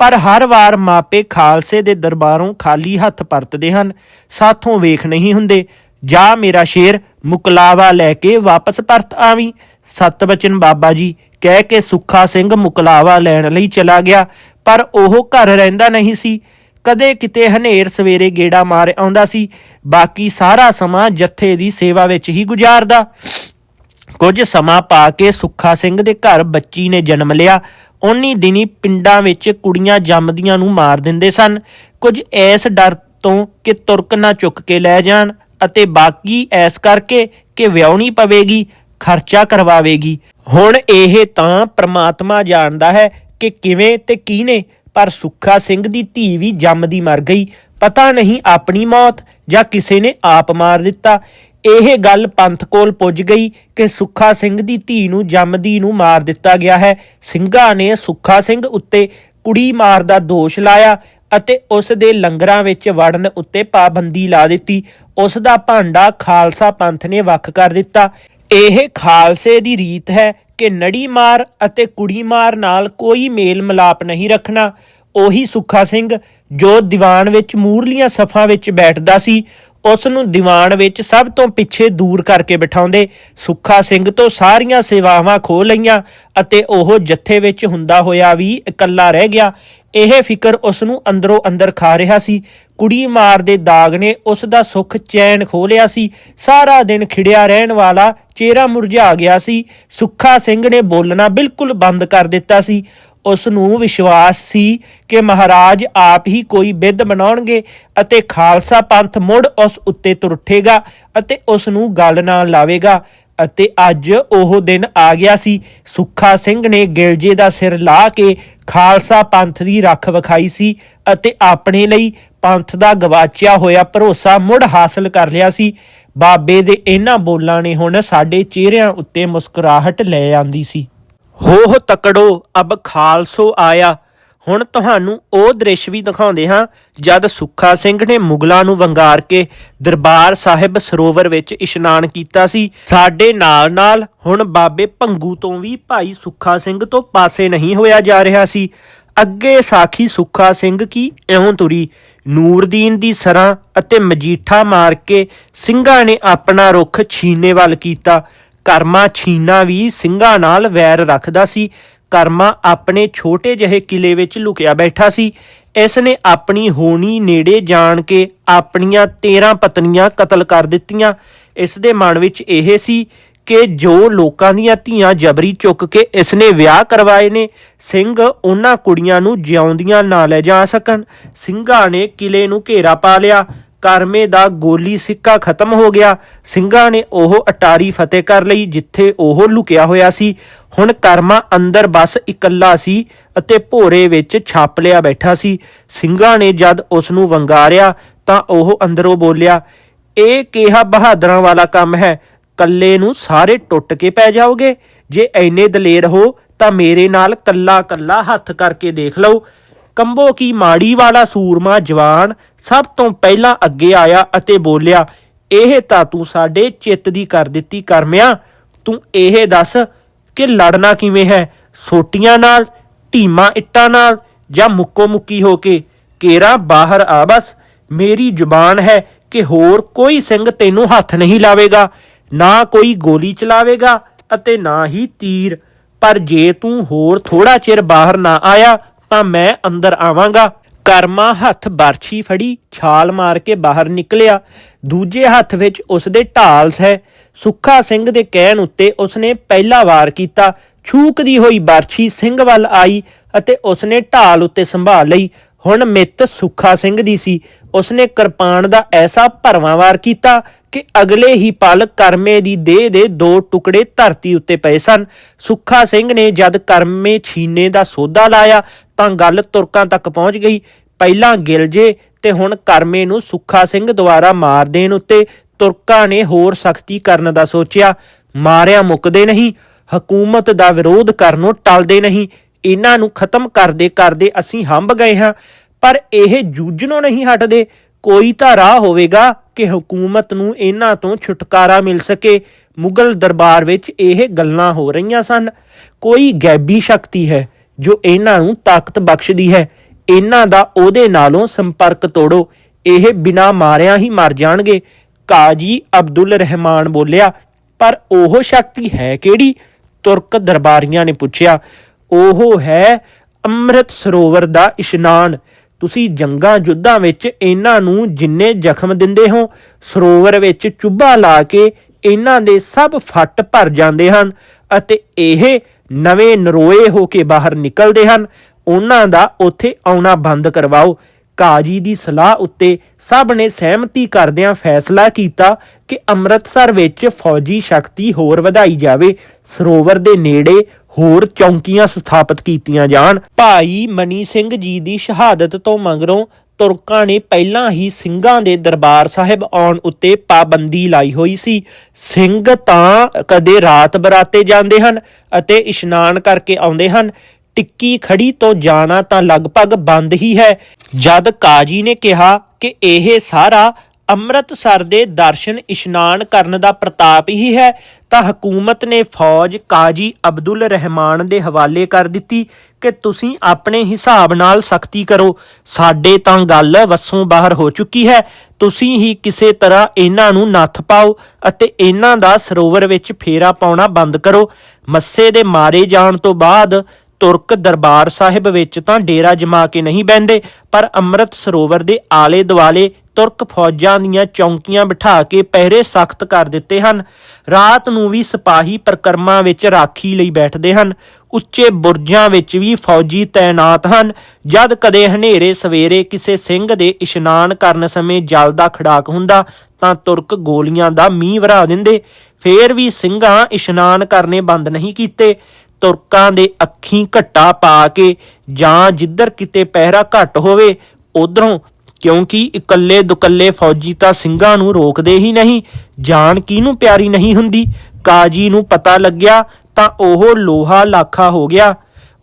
Speaker 1: ਪਰ ਹਰ ਵਾਰ ਮਾਪੇ ਖਾਲਸੇ ਦੇ ਦਰਬਾਰੋਂ ਖਾਲੀ ਹੱਥ ਪਰਤਦੇ ਹਨ, ਸਾਥੋਂ ਵੇਖ ਨਹੀਂ ਹੁੰਦੇ, ਜਾ ਮੇਰਾ ਸ਼ੇਰ, ਮੁਕਲਾਵਾ ਲੈ ਕੇ ਵਾਪਸ ਪਰਤ ਆਵੀਂ। ਸਤ ਬਚਨ ਬਾਬਾ ਜੀ ਕਹਿ ਕੇ ਸੁੱਖਾ ਸਿੰਘ ਮੁਕਲਾਵਾ ਲੈਣ ਲਈ ਚਲਾ ਗਿਆ, ਪਰ ਉਹ ਘਰ ਰਹਿੰਦਾ ਨਹੀਂ ਸੀ। ਕਦੇ ਕਿਤੇ ਹਨੇਰ ਸਵੇਰੇ ਗੇੜਾ ਮਾਰ ਆਉਂਦਾ ਸੀ। ਬਾਕੀ ਸਾਰਾ ਸਮਾਂ ਜੱਥੇ ਦੀ ਸੇਵਾ ਵਿੱਚ ਹੀ ਗੁਜ਼ਾਰਦਾ। ਕੁਝ ਸਮਾਂ ਪਾ ਕੇ ਸੁੱਖਾ ਸਿੰਘ ਦੇ ਘਰ ਬੱਚੀ ਨੇ ਜਨਮ ਲਿਆ। ਉਨੀ ਦਿਨੀ ਪਿੰਡਾਂ ਵਿੱਚ ਕੁੜੀਆਂ ਜੰਮਦੀਆਂ ਨੂੰ ਮਾਰ ਦਿੰਦੇ ਸਨ। ਕੁਝ ਐਸ ਡਰ ਤੋਂ ਕਿ ਤੁਰਕ ਨਾ ਚੁੱਕ ਕੇ ਲੈ ਜਾਣ ਅਤੇ ਬਾਕੀ ਐਸ ਕਰਕੇ ਕਿ ਵਿਆਹਣੀ ਪਵੇਗੀ। ਖਰਚਾ ਕਰਵਾਵੇਗੀ। ਹੁਣ ਇਹ ਤਾਂ ਪ੍ਰਮਾਤਮਾ ਜਾਣਦਾ ਹੈ ਕਿ ਕਿਵੇਂ ਤੇ ਕਿਹਨੇ, ਪਰ ਸੁੱਖਾ ਸਿੰਘ ਦੀ ਧੀ ਵੀ ਜੰਮਦੀ ਮਰ ਗਈ। ਪਤਾ ਨਹੀਂ ਆਪਣੀ ਮੌਤ ਜਾਂ ਕਿਸੇ ਨੇ ਆਪ ਮਾਰ ਦਿੱਤਾ। ਇਹ ਗੱਲ ਪੰਥ ਕੋਲ ਪੁੱਜ ਗਈ ਕਿ ਸੁੱਖਾ ਸਿੰਘ ਦੀ ਧੀ ਨੂੰ ਜੰਮਦੀ ਨੂੰ ਮਾਰ ਦਿੱਤਾ ਗਿਆ ਹੈ। ਸਿੰਘਾਂ ਨੇ ਸੁੱਖਾ ਸਿੰਘ ਉੱਤੇ ਕੁੜੀ ਮਾਰ ਦਾ ਦੋਸ਼ ਲਾਇਆ ਅਤੇ ਉਸ ਦੇ ਲੰਗਰਾਂ ਵਿੱਚ ਵੜਨ ਉੱਤੇ ਪਾਬੰਦੀ ਲਾ ਦਿੱਤੀ। ਉਸ ਦਾ ਭਾਂਡਾ ਖਾਲਸਾ ਪੰਥ ਨੇ ਵੱਖ ਕਰ ਦਿੱਤਾ। ਇਹ ਖਾਲਸੇ ਦੀ ਰੀਤ ਹੈ ਕਿ ਨੜੀ ਮਾਰ ਅਤੇ ਕੁੜੀ ਮਾਰ ਨਾਲ ਕੋਈ ਮੇਲ ਮਿਲਾਪ ਨਹੀਂ ਰੱਖਣਾ। ਉਹੀ ਸੁੱਖਾ ਸਿੰਘ ਜੋ ਦੀਵਾਨ ਵਿੱਚ ਮੂਰਲੀਆਂ ਸਫਾਂ ਵਿੱਚ ਬੈਠਦਾ ਸੀ ਉਸ ਨੂੰ ਦੀਵਾਨ ਵਿੱਚ ਸਭ ਤੋਂ ਪਿੱਛੇ ਦੂਰ ਕਰਕੇ ਬਿਠਾਉਂਦੇ ਸੁੱਖਾ ਸਿੰਘ ਤੋਂ ਸਾਰੀਆਂ ਸੇਵਾਵਾਂ ਖੋ ਲਈਆਂ ਅਤੇ ਉਹ ਜੱਥੇ ਵਿੱਚ ਹੁੰਦਾ ਹੋਇਆ ਵੀ ਇਕੱਲਾ ਰਹਿ ਗਿਆ। ਇਹ ਫਿਕਰ ਉਸ ਨੂੰ ਅੰਦਰੋਂ ਅੰਦਰ ਖਾ ਰਿਹਾ ਸੀ। ਕੁੜੀ ਮਾਰ ਦੇ ਦਾਗ ਨੇ ਉਸ ਦਾ ਸੁੱਖ ਚੈਨ ਖੋ ਲਿਆ ਸੀ। ਸਾਰਾ ਦਿਨ ਖਿੜਿਆ ਰਹਿਣ ਵਾਲਾ ਚਿਹਰਾ ਮੁਰਝਾ ਗਿਆ ਸੀ। ਸੁੱਖਾ ਸਿੰਘ ਨੇ ਬੋਲਣਾ ਬਿਲਕੁਲ ਬੰਦ ਕਰ ਦਿੱਤਾ ਸੀ। ਉਸ ਨੂੰ ਵਿਸ਼ਵਾਸ ਸੀ ਕਿ ਮਹਾਰਾਜ ਆਪ ਹੀ ਕੋਈ ਬਿੱਦ ਬਣਾਉਣਗੇ ਅਤੇ ਖਾਲਸਾ ਪੰਥ ਮੁੜ ਉਸ ਉੱਤੇ ਤੁਰ ਉੱਠੇਗਾ ਅਤੇ ਉਸ ਨੂੰ ਗੱਲ ਨਾਲ ਲਾਵੇਗਾ। ਅਤੇ ਅੱਜ ਉਹ ਦਿਨ ਆ ਗਿਆ ਸੀ। ਸੁੱਖਾ ਸਿੰਘ ਨੇ ਗਿਲਜੇ ਦਾ ਸਿਰ ਲਾ ਕੇ ਖਾਲਸਾ ਪੰਥ ਦੀ ਰੱਖ ਵਿਖਾਈ ਸੀ ਅਤੇ ਆਪਣੇ ਲਈ ਪੰਥ ਦਾ ਗਵਾਚਿਆ ਹੋਇਆ ਭਰੋਸਾ ਮੁੜ ਹਾਸਲ ਕਰ ਲਿਆ ਸੀ। ਬਾਬੇ ਦੇ ਇਹਨਾਂ ਬੋਲਾਂ ਨੇ ਹੁਣ ਸਾਡੇ ਚਿਹਰਿਆਂ ਉੱਤੇ ਮੁਸਕਰਾਹਟ ਲੈ ਆਂਦੀ ਸੀ। ਹੋਹ ਤਕੜੋ, ਅਬ ਖਾਲਸੋ ਆਇਆ। ਹੁਣ ਤੁਹਾਨੂੰ ਉਹ ਦ੍ਰਿਸ਼ ਵੀ ਦਿਖਾਉਂਦੇ ਹਾਂ, ਜਦ ਸੁੱਖਾ ਸਿੰਘ ਨੇ ਮੁਗਲਾਂ ਨੂੰ ਵੰਗਾਰ ਕੇ ਦਰਬਾਰ ਸਾਹਿਬ ਸਰੋਵਰ ਵਿੱਚ ਇਸ਼ਨਾਨ ਕੀਤਾ ਸੀ। ਸਾਡੇ ਨਾਲ ਨਾਲ ਹੁਣ ਬਾਬੇ ਭੰਗੂ ਤੋਂ ਵੀ ਭਾਈ ਸੁੱਖਾ ਸਿੰਘ ਤੋਂ ਪਾਸੇ ਨਹੀਂ ਹੋਇਆ ਜਾ ਰਿਹਾ ਸੀ। ਅੱਗੇ ਸਾਖੀ ਸੁੱਖਾ ਸਿੰਘ ਕੀ ਇਉਂ ਤੁਰੀ, ਨੂਰਦੀਨ ਦੀ ਸਰਾਂ ਅਤੇ ਮਜੀਠਾ ਮਾਰ ਕੇ ਸਿੰਘਾਂ ਨੇ ਆਪਣਾ ਰੁਖ ਛੀਨੇ ਵੱਲ ਕੀਤਾ। ਕਰਮਾ ਛੀਨਾ ਵੀ ਸਿੰਘਾਂ ਨਾਲ ਵੈਰ ਰੱਖਦਾ ਸੀ। ਕਰਮਾ ਆਪਣੇ ਛੋਟੇ ਜਿਹੇ ਕਿਲੇ ਵਿੱਚ ਲੁਕਿਆ ਬੈਠਾ ਸੀ। ਇਸ ਨੇ ਆਪਣੀ ਹੋਣੀ ਨੇੜੇ ਜਾਣ ਕੇ ਆਪਣੀਆਂ 13 ਪਤਨੀਆਂ ਕਤਲ ਕਰ ਦਿੱਤੀਆਂ। ਇਸ ਦੇ ਮਨ ਵਿੱਚ ਇਹ ਸੀ ਕਿ ਜੋ ਲੋਕਾਂ ਦੀਆਂ ਧੀਆਂ ਜਬਰੀ ਚੁੱਕ ਕੇ ਇਸ ਨੇ ਵਿਆਹ ਕਰਵਾਏ ਨੇ, ਸਿੰਘ ਉਹਨਾਂ ਕੁੜੀਆਂ ਨੂੰ ਜਿਉਂਦੀਆਂ ਨਾ ਲੈ ਜਾ ਸਕਣ। ਸਿੰਘਾਂ ਨੇ ਕਿਲੇ ਨੂੰ ਘੇਰਾ ਪਾ ਲਿਆ। ਕਰਮੇ ਦਾ ਗੋਲੀ ਸਿੱਕਾ ਖਤਮ ਹੋ ਗਿਆ। ਸਿੰਘਾਂ ਨੇ ਉਹ ਅਟਾਰੀ ਫਤਿਹ ਕਰ ਲਈ, ਜਿੱਥੇ ਉਹ ਲੁਕਿਆ ਹੋਇਆ ਸੀ। ਹੁਣ ਕਰਮਾ ਅੰਦਰ ਬਸ ਇਕੱਲਾ ਸੀ ਅਤੇ ਭੋਰੇ ਵਿੱਚ ਛਾਪ ਲਿਆ ਬੈਠਾ ਸੀ। ਸਿੰਘਾਂ ਨੇ ਜਦ ਉਸ ਨੂੰ ਵੰਗਾਰਿਆ ਤਾਂ ਉਹ ਅੰਦਰੋਂ ਬੋਲਿਆ, ਇਹ ਕਿਹਾ ਬਹਾਦਰਾਂ ਵਾਲਾ ਕੰਮ ਹੈ। ਕੱਲੇ ਨੂੰ ਸਾਰੇ ਟੁੱਟ ਕੇ ਪੈ ਜਾਓਗੇ। ਜੇ ਐਨੇ ਦਲੇਰ ਹੋ ਤਾਂ ਮੇਰੇ ਨਾਲ ਕੱਲਾ ਕੱਲਾ ਹੱਥ ਕਰਕੇ ਦੇਖ ਲਓ। ਕੰਬੋ ਕੀ ਮਾੜੀ ਵਾਲਾ ਸੂਰਮਾ ਜਵਾਨ ਸਭ ਤੋਂ ਪਹਿਲਾਂ ਅੱਗੇ ਆਇਆ ਅਤੇ ਬੋਲਿਆ, ਇਹ ਤਾਂ ਤੂੰ ਸਾਡੇ ਚਿੱਤ ਦੀ ਕਰ ਦਿੱਤੀ ਕਰਮਿਆ। ਤੂੰ ਇਹ ਦੱਸ ਕਿ ਲੜਨਾ ਕਿਵੇਂ ਹੈ? ਸੋਟੀਆਂ ਨਾਲ, ਢੀਮਾ ਇੱਟਾਂ ਨਾਲ ਜਾਂ ਮੁੱਕੋ ਮੁੱਕੀ ਹੋ ਕੇ? ਕੇਰਾ ਬਾਹਰ ਆ ਬਸ। ਮੇਰੀ ਜ਼ੁਬਾਨ ਹੈ ਕਿ ਹੋਰ ਕੋਈ ਸਿੰਘ ਤੈਨੂੰ ਹੱਥ ਨਹੀਂ ਲਾਵੇਗਾ, ਨਾ ਕੋਈ ਗੋਲੀ ਚਲਾਵੇਗਾ ਅਤੇ ਨਾ ਹੀ ਤੀਰ। ਪਰ ਜੇ ਤੂੰ ਹੋਰ ਥੋੜਾ ਚਿਰ ਬਾਹਰ ਨਾ ਆਇਆ ਤਾਂ ਮੈਂ ਅੰਦਰ ਆਵਾਂਗਾ। ਕਰਮਾ ਹੱਥ ਬਰਛੀ ਫੜੀ, ਛਾਲ ਮਾਰ ਕੇ ਬਾਹਰ ਨਿਕਲਿਆ। ਦੂਜੇ ਹੱਥ ਵਿੱਚ ਉਸਦੇ ਢਾਲਸ ਹੈ ਸੁੱਖਾ ਸਿੰਘ ਦੇ ਕਹਿਣ ਉੱਤੇ ਉਸਨੇ ਪਹਿਲਾ ਵਾਰ ਕੀਤਾ। ਛੂਕਦੀ ਹੋਈ ਬਰਛੀ ਸਿੰਘ ਵੱਲ ਆਈ ਅਤੇ ਉਸਨੇ ਢਾਲ ਉੱਤੇ ਸੰਭਾਲ ਲਈ। ਹੁਣ ਮਿੱਤ ਸੁੱਖਾ ਸਿੰਘ ਦੀ ਸੀ। ਉਸਨੇ ਕਿਰਪਾਨ ਦਾ ਐਸਾ ਭਰਵਾਂ ਵਾਰ ਕੀਤਾ ਕਿ ਅਗਲੇ ਹੀ ਪਲ ਕਰਮੇ ਦੀ ਦੇਹ ਦੇ ਦੋ ਟੁਕੜੇ ਧਰਤੀ ਉੱਤੇ ਪਏ ਸਨ। ਸੁੱਖਾ ਸਿੰਘ ਨੇ ਜਦ ਕਰਮੇ ਛੀਨੇ ਦਾ ਸੋਧਾ ਲਾਇਆ, ਤਾਂ ਗੱਲ ਤੁਰਕਾਂ ਤੱਕ ਪਹੁੰਚ ਗਈ। ਪਹਿਲਾਂ ਗਿਲਜੇ ਤੇ ਹੁਣ ਕਰਮੇ ਨੂੰ ਸੁੱਖਾ ਸਿੰਘ ਦੁਆਰਾ ਮਾਰ ਦੇਣ ਉੱਤੇ ਤੁਰਕਾਂ ਨੇ ਹੋਰ ਸਖਤੀ ਕਰਨ ਦਾ ਸੋਚਿਆ। ਮਾਰਿਆ ਮੁੱਕਦੇ ਨਹੀਂ, ਹਕੂਮਤ ਦਾ ਵਿਰੋਧ ਕਰਨੋਂ ਟਲਦੇ ਨਹੀਂ। ਇਹਨਾਂ ਨੂੰ ਖਤਮ ਕਰਦੇ ਕਰਦੇ ਅਸੀਂ ਹੰਬ ਗਏ ਹਾਂ, ਪਰ ਇਹ ਜੂਝਣੋਂ ਨਹੀਂ ਹਟਦੇ। ਕੋਈ ਤਾਂ ਰਾਹ ਹੋਵੇਗਾ ਕਿ ਹਕੂਮਤ ਨੂੰ ਇਹਨਾਂ ਤੋਂ ਛੁਟਕਾਰਾ ਮਿਲ ਸਕੇ। ਮੁਗਲ ਦਰਬਾਰ ਵਿੱਚ ਇਹ ਗੱਲਾਂ ਹੋ ਰਹੀਆਂ ਸਨ। ਕੋਈ ਗੈਬੀ ਸ਼ਕਤੀ ਹੈ ਜੋ ਇਹਨਾਂ ਨੂੰ ਤਾਕਤ ਬਖਸ਼ਦੀ ਹੈ। ਇਹਨਾਂ ਦਾ ਉਹਦੇ ਨਾਲੋਂ ਸੰਪਰਕ ਤੋੜੋ। ਇਹ ਬਿਨਾ ਮਾਰਿਆਂ ਹੀ ਮਰ ਜਾਣਗੇ। ਕਾਜੀ ਅਬਦੁਲ ਰਹਿਮਾਨ ਬੋਲਿਆ, ਪਰ ਉਹ ਸ਼ਕਤੀ ਹੈ ਕਿਹੜੀ? ਤੁਰਕ ਦਰਬਾਰੀਆਂ ਨੇ ਪੁੱਛਿਆ, ਉਹ ਹੈ ਅੰਮ੍ਰਿਤ ਸਰੋਵਰ ਦਾ ਇਸ਼ਨਾਨ। ਤੁਸੀਂ ਜੰਗਾਂ ਯੁੱਧਾਂ ਵਿੱਚ ਇਹਨਾਂ ਨੂੰ ਜਿੰਨੇ ਜ਼ਖਮ ਦਿੰਦੇ ਹੋ, ਸਰੋਵਰ ਵਿੱਚ ਚੁੱਭਾ ਲਾ ਕੇ ਇਹਨਾਂ ਦੇ ਸਭ ਫੱਟ ਭਰ ਜਾਂਦੇ ਹਨ ਅਤੇ ਇਹ ਨਵੇਂ ਨਰੋਏ ਹੋ ਕੇ ਬਾਹਰ ਨਿਕਲਦੇ ਹਨ। ਉਹਨਾਂ ਦਾ ਉੱਥੇ ਆਉਣਾ ਬੰਦ ਕਰਵਾਓ। ਕਾਜੀ ਦੀ ਸਲਾਹ ਉੱਤੇ ਸਭ ਨੇ ਸਹਿਮਤੀ ਕਰਦਿਆਂ ਫੈਸਲਾ ਕੀਤਾ ਕਿ ਅੰਮ੍ਰਿਤਸਰ ਵਿੱਚ ਫੌਜੀ ਸ਼ਕਤੀ ਹੋਰ ਵਧਾਈ ਜਾਵੇ। ਸਰੋਵਰ ਦੇ ਨੇੜੇ ਹੋਰ ਚੌਂਕੀਆਂ ਸਥਾਪਿਤ ਕੀਤੀਆਂ ਜਾਣ। ਭਾਈ ਮਨੀ ਸਿੰਘ ਜੀ ਦੀ ਸ਼ਹਾਦਤ ਤੋਂ ਮਗਰੋਂ ਤੁਰਕਾਂ ਨੇ ਪਹਿਲਾਂ ਹੀ ਸਿੰਘਾਂ ਦੇ ਦਰਬਾਰ ਸਾਹਿਬ ਆਉਣ ਉੱਤੇ ਪਾਬੰਦੀ ਲਾਈ ਹੋਈ ਸੀ। ਸਿੰਘ ਤਾਂ ਕਦੇ ਰਾਤ ਬਰਾਤੇ ਜਾਂਦੇ ਹਨ ਅਤੇ ਇਸ਼ਨਾਨ ਕਰਕੇ ਆਉਂਦੇ ਹਨ। ਟਿੱਕੀ ਖੜੀ ਤੋਂ ਜਾਣਾ ਤਾਂ ਲਗਭਗ ਬੰਦ ਹੀ ਹੈ। ਜਦ ਕਾਜੀ ਨੇ ਕਿਹਾ ਕਿ ਇਹ ਸਾਰਾ ਅੰਮ੍ਰਿਤਸਰ ਦੇ ਦਰਸ਼ਨ ਇਸ਼ਨਾਨ ਕਰਨ ਦਾ ਪ੍ਰਤਾਪ ਹੀ ਹੈ, ਤਾਂ ਹਕੂਮਤ ਨੇ ਫੌਜ ਕਾਜੀ ਅਬਦੁਲ ਰਹਿਮਾਨ ਦੇ ਹਵਾਲੇ ਕਰ ਦਿੱਤੀ ਕਿ ਤੁਸੀਂ ਆਪਣੇ ਹਿਸਾਬ ਨਾਲ ਸਖਤੀ ਕਰੋ। ਸਾਡੇ ਤਾਂ ਗੱਲ ਵੱਸੋਂ ਬਾਹਰ ਹੋ ਚੁੱਕੀ ਹੈ। ਤੁਸੀਂ ਹੀ ਕਿਸੇ ਤਰ੍ਹਾਂ ਇਹਨਾਂ ਨੂੰ ਨੱਥ ਪਾਓ ਅਤੇ ਇਹਨਾਂ ਦਾ ਸਰੋਵਰ ਵਿੱਚ ਫੇਰਾ ਪਾਉਣਾ ਬੰਦ ਕਰੋ। ਮੱਸੇ ਦੇ ਮਾਰੇ ਜਾਣ ਤੋਂ ਬਾਅਦ ਤੁਰਕ ਦਰਬਾਰ ਸਾਹਿਬ ਵਿੱਚ ਤਾਂ ਡੇਰਾ ਜਮਾ ਕੇ ਨਹੀਂ ਬੈੰਦੇ ਪਰ ਅੰਮ੍ਰਿਤ ਸਰੋਵਰ ਦੇ ਆਲੇ ਦੁਆਲੇ ਤੁਰਕ ਫੌਜਾਂ ਦੀਆਂ ਚੌਂਕੀਆਂ ਬਿਠਾ ਕੇ ਪਹਿਰੇ ਸਖਤ ਕਰ ਦਿੱਤੇ ਹਨ। ਰਾਤ ਨੂੰ ਵੀ ਸਿਪਾਹੀ ਪ੍ਰਕਰਮਾਂ ਵਿੱਚ ਰਾਖੀ ਲਈ ਬੈਠਦੇ ਹਨ। ਉੱਚੇ ਬੁਰਜਾਂ ਵਿੱਚ ਵੀ ਫੌਜੀ ਤਾਇਨਾਤ ਹਨ। ਜਦ ਕਦੇ ਹਨੇਰੇ ਸਵੇਰੇ ਕਿਸੇ ਸਿੰਘ ਦੇ ਇਸ਼ਨਾਨ ਕਰਨ ਸਮੇਂ ਜਲ ਦਾ ਖੜਾਕ ਹੁੰਦਾ, ਤਾਂ ਤੁਰਕ ਗੋਲੀਆਂ ਦਾ ਮੀਂਹ ਵਰਾ ਦਿੰਦੇ। ਫੇਰ ਵੀ ਸਿੰਘਾਂ ਇਸ਼ਨਾਨ ਕਰਨੇ ਬੰਦ ਨਹੀਂ ਕੀਤੇ। ਤੁਰਕਾਂ ਦੇ ਅੱਖੀਂ ਘੱਟਾ ਪਾ ਕੇ ਜਾਂ ਜਿੱਧਰ ਕਿਤੇ ਪਹਿਰਾ ਘੱਟ ਹੋਵੇ, ਉਧਰੋਂ ਕਿਉਂਕਿ ਇਕੱਲੇ ਦੁਕੱਲੇ ਫੌਜੀ ਤਾਂ ਸਿੰਘਾਂ ਨੂੰ ਰੋਕਦੇ ਹੀ ਨਹੀਂ, ਜਾਨ ਕਿਹਨੂੰ ਪਿਆਰੀ ਨਹੀਂ ਹੁੰਦੀ? ਕਾਜੀ ਨੂੰ ਪਤਾ ਲੱਗਿਆ ਤਾਂ ਉਹ ਲੋਹਾ ਲਾਖਾ ਹੋ ਗਿਆ।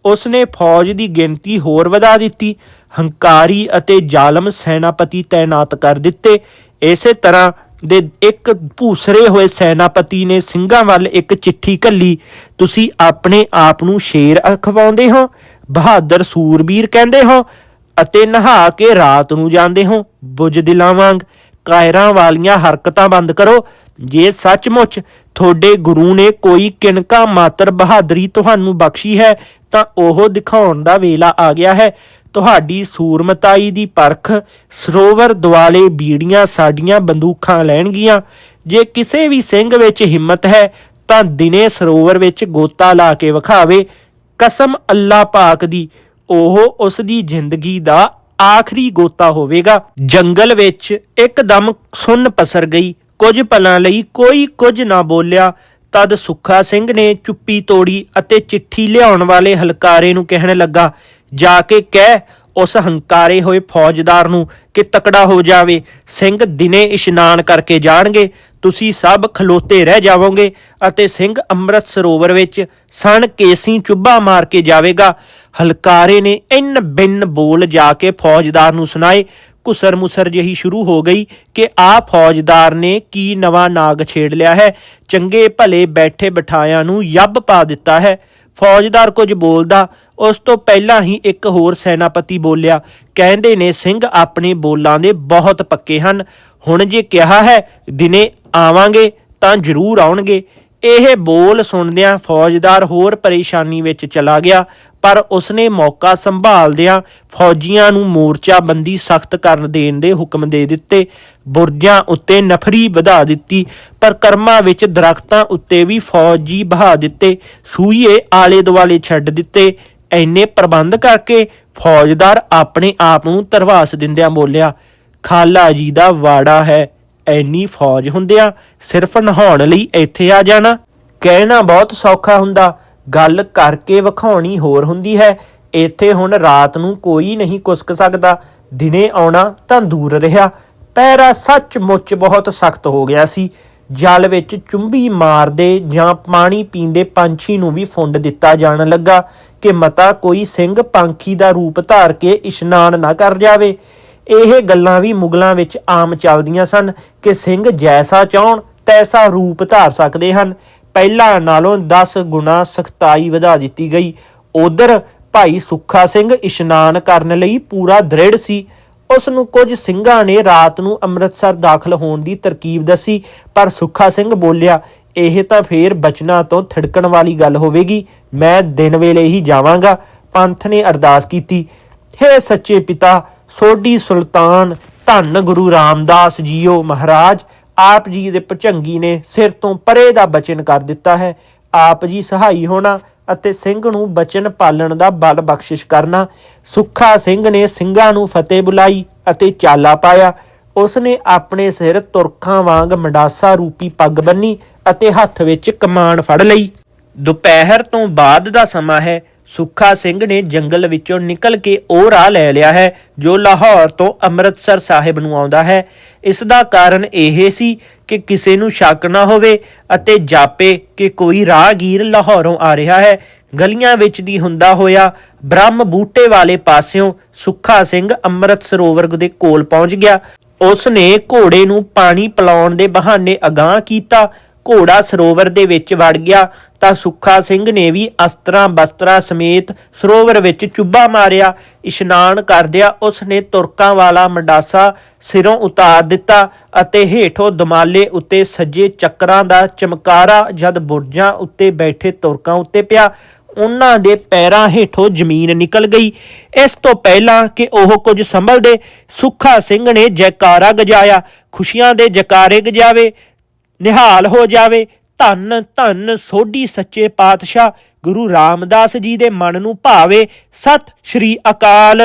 Speaker 1: ਉਸਨੇ ਫੌਜ ਦੀ ਗਿਣਤੀ ਹੋਰ ਵਧਾ ਦਿੱਤੀ। ਹੰਕਾਰੀ ਅਤੇ ਜ਼ਾਲਮ ਸੈਨਾਪਤੀ ਤਾਇਨਾਤ ਕਰ ਦਿੱਤੇ। ਇਸੇ ਤਰ੍ਹਾਂ ਦੇ ਇੱਕ ਭੂਸਰੇ ਹੋਏ ਸੈਨਾਪਤੀ ਨੇ ਸਿੰਘਾਂ ਵੱਲ ਇੱਕ ਚਿੱਠੀ ਕੱਲੀ ਤੁਸੀਂ ਆਪਣੇ ਆਪ ਨੂੰ ਸ਼ੇਰ ਅਖਵਾਉਂਦੇ ਹੋ, ਬਹਾਦਰ ਸੂਰਬੀਰ ਕਹਿੰਦੇ ਹੋ ਅਤੇ ਨਹਾ ਕੇ ਰਾਤ ਨੂੰ ਜਾਂਦੇ ਹੋ। ਬੁੱਝ ਦਿਲਾਂ ਵਾਂਗ ਕਾਇਰਾਂ ਵਾਲੀਆਂ ਹਰਕਤਾਂ ਬੰਦ ਕਰੋ। ਜੇ ਸੱਚਮੁੱਚ ਤੁਹਾਡੇ ਗੁਰੂ ਨੇ ਕੋਈ ਕਿਣਕਾ ਮਾਤਰ ਬਹਾਦਰੀ ਤੁਹਾਨੂੰ ਬਖਸ਼ੀ ਹੈ, ਤਾਂ ਉਹ ਦਿਖਾਉਣ ਦਾ ਵੇਲਾ ਆ ਗਿਆ ਹੈ। ਤੁਹਾਡੀ ਸੂਰਮਤਾਈ ਦੀ ਪਰਖ ਸਰੋਵਰ ਦੁਆਲੇ ਬੀੜੀਆਂ ਸਾਡੀਆਂ ਬੰਦੂਕਾਂ ਲੈਣਗੀਆਂ। ਜੇ ਕਿਸੇ ਵੀ ਸਿੰਘ ਵਿੱਚ ਹਿੰਮਤ ਹੈ, ਤਾਂ ਦਿਨੇ ਸਰੋਵਰ ਵਿੱਚ ਗੋਤਾ ਲਾ ਕੇ ਵਿਖਾਵੇ। ਕਸਮ ਅੱਲਾ ਪਾਕ ਦੀ ਉਹ ਉਸ ਦੀ ਜ਼ਿੰਦਗੀ ਦਾ ਆਖਰੀ ਗੋਤਾ ਹੋਵੇਗਾ। ਜੰਗਲ ਵਿੱਚ ਇੱਕਦਮ ਸੁੰਨ ਪਸਰ ਗਈ। ਕੁਝ ਪਲਾਂ ਲਈ ਕੋਈ ਕੁਝ ਨਾ ਬੋਲਿਆ। ਤਦ ਸੁੱਖਾ ਸਿੰਘ ਨੇ ਚੁੱਪੀ ਤੋੜੀ ਅਤੇ ਚਿੱਠੀ ਲਿਆਉਣ ਵਾਲੇ ਹਲਕਾਰੇ ਨੂੰ ਕਹਿਣ ਲੱਗਾ, ਜਾ ਕੇ ਕਹਿ ਉਸ ਹੰਕਾਰੇ ਹੋਏ ਫੌਜਦਾਰ ਨੂੰ ਕਿ ਤਕੜਾ ਹੋ ਜਾਵੇ। ਸਿੰਘ ਦਿਨੇ ਇਸ਼ਨਾਨ ਕਰਕੇ ਜਾਣਗੇ। ਤੁਸੀਂ ਸਭ ਖਲੋਤੇ ਰਹਿ ਜਾਵੋਗੇ ਅਤੇ ਸਿੰਘ ਅੰਮ੍ਰਿਤ ਸਰੋਵਰ ਵਿੱਚ ਸਣ ਕੇਸੀ ਚੁੱਭਾ ਮਾਰ ਕੇ ਜਾਵੇਗਾ। ਹਲਕਾਰੇ ਨੇ ਇੰਨ ਬਿੰਨ ਬੋਲ ਜਾ ਕੇ ਫੌਜਦਾਰ ਨੂੰ ਸੁਣਾਏ। ਕੁਸਰ ਮੁਸਰ ਜਿਹੀ ਸ਼ੁਰੂ ਹੋ ਗਈ ਕਿ ਆ ਫੌਜਦਾਰ ਨੇ ਕੀ ਨਵਾਂ ਨਾਗ ਛੇੜ ਲਿਆ ਹੈ। ਚੰਗੇ ਭਲੇ ਬੈਠੇ ਬਿਠਾਇਆਂ ਨੂੰ ਯੱਬ ਪਾ ਦਿੱਤਾ ਹੈ। ਫੌਜਦਾਰ ਕੁਝ ਬੋਲਦਾ, ਉਸ ਤੋਂ ਪਹਿਲਾਂ ਹੀ ਇੱਕ ਹੋਰ ਸੈਨਾਪਤੀ ਬੋਲਿਆ। ਕਹਿੰਦੇ ਨੇ, ਸਿੰਘ ਆਪਣੇ ਬੋਲਾਂ ਦੇ ਬਹੁਤ ਪੱਕੇ ਹਨ। ਹੁਣ ਜੇ ਕਿਹਾ ਹੈ, ਦਿਨੇ ਆਵਾਂਗੇ ਤਾਂ ਜ਼ਰੂਰ ਆਉਣਗੇ। ਇਹ ਬੋਲ ਸੁਣਦਿਆਂ ਫੌਜਦਾਰ ਹੋਰ ਪਰੇਸ਼ਾਨੀ ਵਿੱਚ ਚਲਾ ਗਿਆ, ਪਰ ਉਸਨੇ ਮੌਕਾ ਸੰਭਾਲਦਿਆਂ ਫੌਜੀਆਂ ਨੂੰ ਮੋਰਚਾਬੰਦੀ ਸਖਤ ਕਰਨ ਦੇਣ ਦੇ ਹੁਕਮ ਦੇ ਦਿੱਤੇ। ਬੁਰਜਾਂ ਉੱਤੇ ਨਫਰੀ ਵਧਾ ਦਿੱਤੀ, ਪਰ ਕਰਮਾਂ ਵਿੱਚ ਦਰਖਤਾਂ ਉੱਤੇ ਵੀ ਫੌਜੀ ਬਹਾ ਦਿੱਤੇ। ਸੂਈਏ ਆਲੇ ਦੁਆਲੇ ਛੱਡ ਦਿੱਤੇ। ਐਨੇ ਪ੍ਰਬੰਧ ਕਰਕੇ ਫੌਜਦਾਰ ਆਪਣੇ ਆਪ ਨੂੰ ਧਰਵਾਸ ਦਿੰਦਿਆਂ ਬੋਲਿਆ, ਖਾਲਾ ਜੀ ਦਾ ਵਾੜਾ ਹੈ। ਐਨੀ ਫੌਜ ਹੁੰਦਿਆਂ ਸਿਰਫ ਨਹਾਉਣ ਲਈ ਇੱਥੇ ਆ ਜਾਣਾ। ਕਹਿਣਾ ਬਹੁਤ ਸੌਖਾ ਹੁੰਦਾ, ਗੱਲ ਕਰਕੇ ਵਿਖਾਉਣੀ ਹੋਰ ਹੁੰਦੀ ਹੈ। ਇੱਥੇ ਹੁਣ ਰਾਤ ਨੂੰ ਕੋਈ ਨਹੀਂ ਕੁਸਕ ਸਕਦਾ। ਦਿਨੇ ਆਉਣਾ ਤਾਂ ਦੂਰ ਰਿਹਾ। ਪਹਿਰਾ ਸੱਚਮੁੱਚ ਬਹੁਤ ਸਖਤ ਹੋ ਗਿਆ ਸੀ। ਜਲ ਵਿੱਚ ਚੁੰਬੀ ਮਾਰਦੇ ਜਾਂ ਪਾਣੀ ਪੀਂਦੇ ਪੰਛੀ ਨੂੰ ਵੀ ਫੁੰਡ ਦਿੱਤਾ ਜਾਣ ਲੱਗਾ ਕਿ ਮਤਾ ਕੋਈ ਸਿੰਘ ਪੰਖੀ ਦਾ ਰੂਪ ਧਾਰ ਕੇ ਇਸ਼ਨਾਨ ਨਾ ਕਰ ਜਾਵੇ। ਇਹ ਗੱਲਾਂ ਵੀ ਮੁਗਲਾਂ ਵਿੱਚ ਆਮ ਚੱਲਦੀਆਂ ਸਨ ਕਿ ਸਿੰਘ ਜੈਸਾ ਚਾਹਣ ਤੈਸਾ ਰੂਪ ਧਾਰ ਸਕਦੇ ਹਨ। ਪਹਿਲਾਂ ਨਾਲੋਂ 10 ਗੁਣਾ ਸਖਤਾਈ ਵਧਾ ਦਿੱਤੀ ਗਈ। ਉਧਰ ਭਾਈ ਸੁੱਖਾ ਸਿੰਘ ਇਸ਼ਨਾਨ ਕਰਨ ਲਈ ਪੂਰਾ ਦ੍ਰਿੜ ਸੀ। ਉਸ ਨੂੰ ਕੁਝ ਸਿੰਘਾਂ ਨੇ ਰਾਤ ਨੂੰ ਅੰਮ੍ਰਿਤਸਰ ਦਾਖਲ ਹੋਣ ਦੀ ਤਰਕੀਬ ਦੱਸੀ, ਪਰ ਸੁੱਖਾ ਸਿੰਘ ਬੋਲਿਆ, ਇਹ ਤਾਂ ਫੇਰ ਬਚਨਾ ਤੋਂ ਥਿੜਕਣ ਵਾਲੀ ਗੱਲ ਹੋਵੇਗੀ। ਮੈਂ ਦਿਨ ਵੇਲੇ ਹੀ ਜਾਵਾਂਗਾ। ਪੰਥ ਨੇ ਅਰਦਾਸ ਕੀਤੀ, ਹੇ ਸੱਚੇ ਪਿਤਾ ਸੋਢੀ ਸੁਲਤਾਨ, ਧੰਨ ਗੁਰੂ ਰਾਮਦਾਸ ਜੀਓ ਮਹਾਰਾਜ, ਆਪ ਜੀ ਦੇ ਭਚੰਗੀ ਨੇ ਸਿਰ ਤੋਂ ਪਰੇ ਦਾ ਬਚਨ ਕਰ ਦਿੱਤਾ ਹੈ। ਆਪ ਜੀ ਸਹਾਈ ਹੋਣਾ ਅਤੇ ਸਿੰਘ ਨੂੰ ਬਚਨ ਪਾਲਣ ਦਾ ਬਲ ਬਖਸ਼ਿਸ਼ ਕਰਨਾ। ਸੁੱਖਾ ਸਿੰਘ ਨੇ ਸਿੰਘਾਂ ਨੂੰ ਫਤਿਹ ਬੁਲਾਈ ਅਤੇ ਚਾਲਾ ਪਾਇਆ। ਉਸ ਨੇ ਆਪਣੇ ਸਿਰ ਤੁਰਖਾਂ ਵਾਂਗ ਮੰਡਾਸਾ ਰੂਪੀ ਪੱਗ ਬੰਨੀ ਅਤੇ ਹੱਥ ਵਿੱਚ ਕਮਾਨ ਫੜ ਲਈ। ਦੁਪਹਿਰ ਤੋਂ ਬਾਅਦ ਦਾ ਸਮਾਂ ਹੈ। ਸੁੱਖਾ ਸਿੰਘ ਨੇ ਜੰਗਲ ਵਿੱਚੋਂ ਨਿਕਲ ਕੇ ਉਹ ਰਾਹ ਲੈ ਲਿਆ ਹੈ, ਜੋ ਲਾਹੌਰ ਤੋਂ ਅੰਮ੍ਰਿਤਸਰ ਸਾਹਿਬ ਨੂੰ ਆਉਂਦਾ ਹੈ। ਇਸ ਦਾ ਕਾਰਨ ਇਹ ਸੀ ਕਿ ਕਿਸੇ ਨੂੰ ਸ਼ੱਕ ਨਾ ਹੋਵੇ ਅਤੇ ਜਾਪੇ ਕਿ ਕੋਈ ਰਾਹਗੀਰ ਲਾਹੌਰੋਂ ਆ ਰਿਹਾ ਹੈ। ਗਲੀਆਂ ਵਿੱਚ ਦੀ ਹੁੰਦਾ ਹੋਇਆ ਬ੍ਰਹਮ ਬੂਟੇ ਵਾਲੇ ਪਾਸਿਓਂ ਸੁੱਖਾ ਸਿੰਘ ਅੰਮ੍ਰਿਤ ਸਰੋਵਰ ਦੇ ਕੋਲ ਪਹੁੰਚ ਗਿਆ। ਉਸ ਨੇ ਘੋੜੇ ਨੂੰ ਪਾਣੀ ਪਿਲਾਉਣ ਦੇ ਬਹਾਨੇ ਅਗਾਹ ਕੀਤਾ ਘੋੜਾ ਸਰੋਵਰ ਦੇ ਵਿੱਚ ਵੜ ਗਿਆ ਤਾਂ ਸੁੱਖਾ ਸਿੰਘ ਨੇ ਵੀ ਅਸਤਰਾਂ ਬਸਤਰਾਂ ਸਮੇਤ ਸਰੋਵਰ ਵਿੱਚ ਚੁੱਭਾ ਮਾਰਿਆ। ਇਸ਼ਨਾਨ ਕਰਦਿਆਂ ਉਸ ਨੇ ਤੁਰਕਾਂ ਵਾਲਾ ਮੰਡਾਸਾ ਸਿਰੋਂ ਉਤਾਰ ਦਿੱਤਾ ਅਤੇ ਹੇਠੋਂ ਦਮਾਲੇ ਉੱਤੇ ਸੱਜੇ ਚੱਕਰਾਂ ਦਾ ਚਮਕਾਰਾ ਜਦ ਬੁਰਜਾਂ ਉੱਤੇ ਬੈਠੇ ਤੁਰਕਾਂ ਉੱਤੇ ਪਿਆ, ਉਹਨਾਂ ਦੇ ਪੈਰਾਂ ਹੇਠੋਂ ਜ਼ਮੀਨ ਨਿਕਲ ਗਈ। ਇਸ ਤੋਂ ਪਹਿਲਾਂ ਕਿ ਉਹ ਕੁਝ ਸੰਭਲਦੇ, ਸੁੱਖਾ ਸਿੰਘ ਨੇ ਜੈਕਾਰਾ ਗਜਾਇਆ। ਖੁਸ਼ੀਆਂ ਦੇ ਜੈਕਾਰੇ ਗਜਾਵੇ। ਨਿਹਾਲ ਹੋ ਜਾਵੇ। ਧੰਨ ਧੰਨ ਸੋਢੀ ਸੱਚੇ ਪਾਤਸ਼ਾਹ ਗੁਰੂ ਰਾਮਦਾਸ ਜੀ ਦੇ ਮਨ ਨੂੰ ਭਾਵੇ। ਸਤ ਸ਼੍ਰੀ ਅਕਾਲ।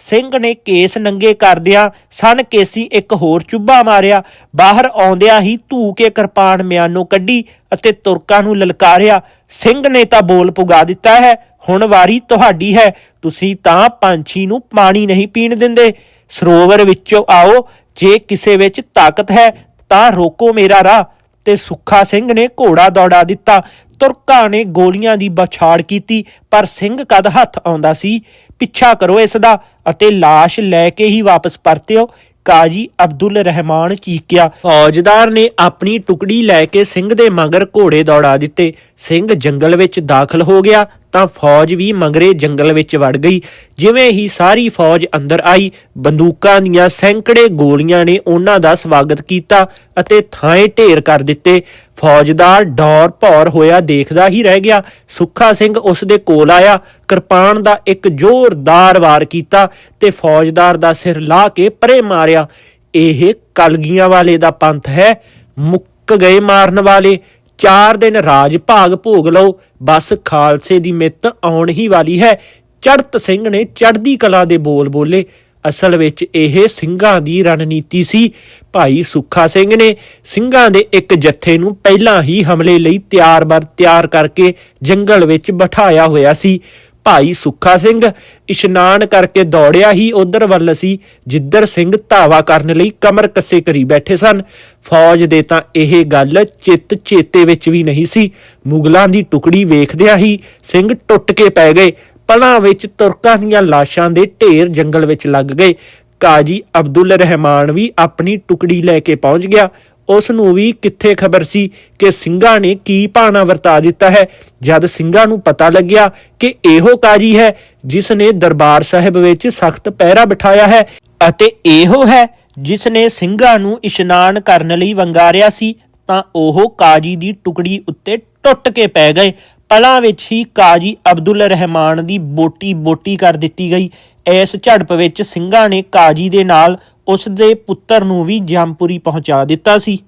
Speaker 1: ਸਿੰਘ ਨੇ ਕੇਸ ਨੰਗੇ ਕਰਦਿਆਂ ਸਨ ਕੇਸੀ ਇੱਕ ਹੋਰ ਚੁੱਭਾ ਮਾਰਿਆ। ਬਾਹਰ ਆਉਂਦਿਆਂ ਹੀ ਧੂ ਕੇ ਕਿਰਪਾਨ ਮਿਆਨੋਂ ਕੱਢੀ ਅਤੇ ਤੁਰਕਾਂ ਨੂੰ ਲਲਕਾਰਿਆ। ਸਿੰਘ ਨੇ ਤਾਂ ਬੋਲ ਪੁਗਾ ਦਿੱਤਾ ਹੈ, ਹੁਣ ਵਾਰੀ ਤੁਹਾਡੀ ਹੈ, ਤੁਸੀਂ ਤਾਂ ਪੰਛੀ ਨੂੰ ਪਾਣੀ ਨਹੀਂ ਪੀਣ ਦਿੰਦੇ। ਸਰੋਵਰ ਵਿੱਚੋਂ ਆਓ, ਜੇ ਕਿਸੇ ਵਿੱਚ ਤਾਕਤ ਹੈ ਤਾਂ ਰੋਕੋ ਮੇਰਾ ਰਾਹ। ਤੇ ਸੁੱਖਾ ਸਿੰਘ ਨੇ ਘੋੜਾ ਦੌੜਾ ਦਿੱਤਾ। ਤੁਰਕਾਂ ਨੇ ਗੋਲੀਆਂ ਦੀ ਬਛਾੜ ਕੀਤੀ, ਪਰ ਸਿੰਘ ਕਦ ਹੱਥ ਆਉਂਦਾ ਸੀ? ਪਿੱਛਾ ਕਰੋ ਇਸ ਦਾ ਅਤੇ ਲਾਸ਼ ਲੈ ਕੇ ਹੀ ਵਾਪਸ ਪਰਤਿਓ। ਕਾਜੀ ਅਬਦੁਲ ਰਹਿਮਾਨ ਚੀਕਿਆ ਫੌਜਦਾਰ ਨੇ ਆਪਣੀ ਟੁਕੜੀ ਲੈ ਕੇ ਸਿੰਘ ਦੇ ਮਗਰ ਘੋੜੇ ਦੌੜਾ ਦਿੱਤੇ। ਸਿੰਘ ਜੰਗਲ ਵਿੱਚ ਦਾਖਲ ਹੋ ਗਿਆ। ਤਾਂ ਫੌਜ ਵੀ ਮਗਰੇ ਜੰਗਲ ਵਿੱਚ ਵੜ ਗਈ। ਜਿਵੇਂ ਹੀ ਸਾਰੀ ਫੌਜ ਅੰਦਰ ਆਈ, ਬੰਦੂਕਾਂ ਦੀਆਂ ਸੈਂਕੜੇ ਗੋਲੀਆਂ ਨੇ ਉਹਨਾਂ ਦਾ ਸਵਾਗਤ ਕੀਤਾ ਅਤੇ ਥਾਂ ਢੇਰ ਕਰ ਦਿੱਤੇ। ਫੌਜਦਾਰ ਡੌਰ ਭੌਰ ਹੋਇਆ ਦੇਖਦਾ ਹੀ ਰਹਿ ਗਿਆ। ਸੁੱਖਾ ਸਿੰਘ ਉਸ ਦੇ ਕੋਲ ਆਇਆ। ਕਿਰਪਾਨ ਦਾ ਇੱਕ ਜ਼ੋਰਦਾਰ ਵਾਰ ਕੀਤਾ ਤੇ ਫੌਜਦਾਰ ਦਾ ਸਿਰ ਲਾ ਕੇ ਪਰੇ ਮਾਰਿਆ। ਇਹ ਕਲਗੀਆਂ ਵਾਲੇ ਦਾ ਪੰਥ ਹੈ। ਮੁੱਕ ਗਏ ਮਾਰਨ ਵਾਲੇ। ਚਾਰ ਦਿਨ ਰਾਜ ਭਾਗ ਭੋਗ ਲਓ। ਬਸ ਖਾਲਸੇ ਦੀ ਮਿੱਤ ਆਉਣ ਹੀ ਵਾਲੀ ਹੈ। ਚੜਤ ਸਿੰਘ ਨੇ ਚੜਦੀ ਕਲਾ ਦੇ ਬੋਲ ਬੋਲੇ। ਅਸਲ ਵਿੱਚ ਇਹ ਸਿੰਘਾਂ ਦੀ ਰਣਨੀਤੀ ਸੀ। ਭਾਈ ਸੁੱਖਾ ਸਿੰਘ ਨੇ ਸਿੰਘਾਂ ਦੇ ਇੱਕ ਜੱਥੇ ਨੂੰ ਪਹਿਲਾਂ ਹੀ ਹਮਲੇ ਲਈ ਤਿਆਰ-ਬਰ ਤਿਆਰ ਕਰਕੇ ਜੰਗਲ ਵਿੱਚ ਬਿਠਾਇਆ ਹੋਇਆ ਸੀ। ਭਾਈ ਸੁੱਖਾ ਸਿੰਘ ਇਸ਼ਨਾਨ ਕਰਕੇ ਦੌੜਿਆ ਹੀ ਉਧਰ ਵੱਲ ਸੀ। ਜਿੱਧਰ ਸਿੰਘ ਧਾਵਾ ਕਰਨ ਲਈ ਕਮਰ ਕੱਸੇ ਕਰੀ ਬੈਠੇ ਸਨ। ਫੌਜ ਦੇ ਤਾਂ ਇਹ ਗੱਲ ਚਿੱਤ ਚੇਤੇ ਵਿੱਚ ਵੀ ਨਹੀਂ ਸੀ। ਮੁਗਲਾਂ ਦੀ ਟੁਕੜੀ ਵੇਖਦਿਆਂ ਹੀ ਸਿੰਘ ਟੁੱਟ ਕੇ ਪੈ ਗਏ। ਪਲਾਂ ਵਿੱਚ ਤੁਰਕਾਂ ਦੀਆਂ ਲਾਸ਼ਾਂ ਦੇ ਢੇਰ ਜੰਗਲ ਵਿੱਚ ਲੱਗ ਗਏ। ਕਾਜੀ ਅਬਦੁੱਲ ਰਹਿਮਾਨ ਵੀ ਆਪਣੀ ਟੁਕੜੀ ਲੈ ਕੇ ਪਹੁੰਚ ਗਿਆ। ਉਸ ਨੂੰ ਵੀ ਕਿੱਥੇ ਖਬਰ ਸੀ ਕਿ ਸਿੰਘਾਂ ਨੇ ਕੀ ਭਾਣਾ ਵਰਤਾ ਦਿੱਤਾ ਹੈ? ਜਦ ਸਿੰਘਾਂ ਨੂੰ ਪਤਾ ਲੱਗਿਆ ਕਿ ਇਹੋ ਕਾਜੀ ਹੈ, ਜਿਸ ਨੇ ਦਰਬਾਰ ਸਾਹਿਬ ਵਿੱਚ ਸਖਤ ਪਹਿਰਾ ਬਿਠਾਇਆ ਹੈ ਅਤੇ ਇਹੋ ਹੈ, ਜਿਸ ਨੇ ਸਿੰਘਾਂ ਨੂੰ ਇਸ਼ਨਾਨ ਕਰਨ ਲਈ ਵੰਗਾਰਿਆ ਸੀ, ਤਾਂ ਉਹ ਕਾਜੀ ਦੀ ਟੁਕੜੀ ਉੱਤੇ ਟੁੱਟ ਕੇ ਪੈ ਗਏ। ਪਲਾਂ ਵਿੱਚ ਹੀ ਕਾਜੀ ਅਬਦੁਲ ਰਹਿਮਾਨ ਦੀ ਬੋਟੀ ਬੋਟੀ ਕਰ ਦਿੱਤੀ ਗਈ। ਇਸ ਝੜਪ ਵਿੱਚ ਸਿੰਘਾਂ ਨੇ ਕਾਜੀ ਦੇ ਨਾਲ ਉਸ ਦੇ ਪੁੱਤਰ ਨੂੰ ਵੀ ਜੰਮਪੁਰੀ ਪਹੁੰਚਾ ਦਿੱਤਾ ਸੀ।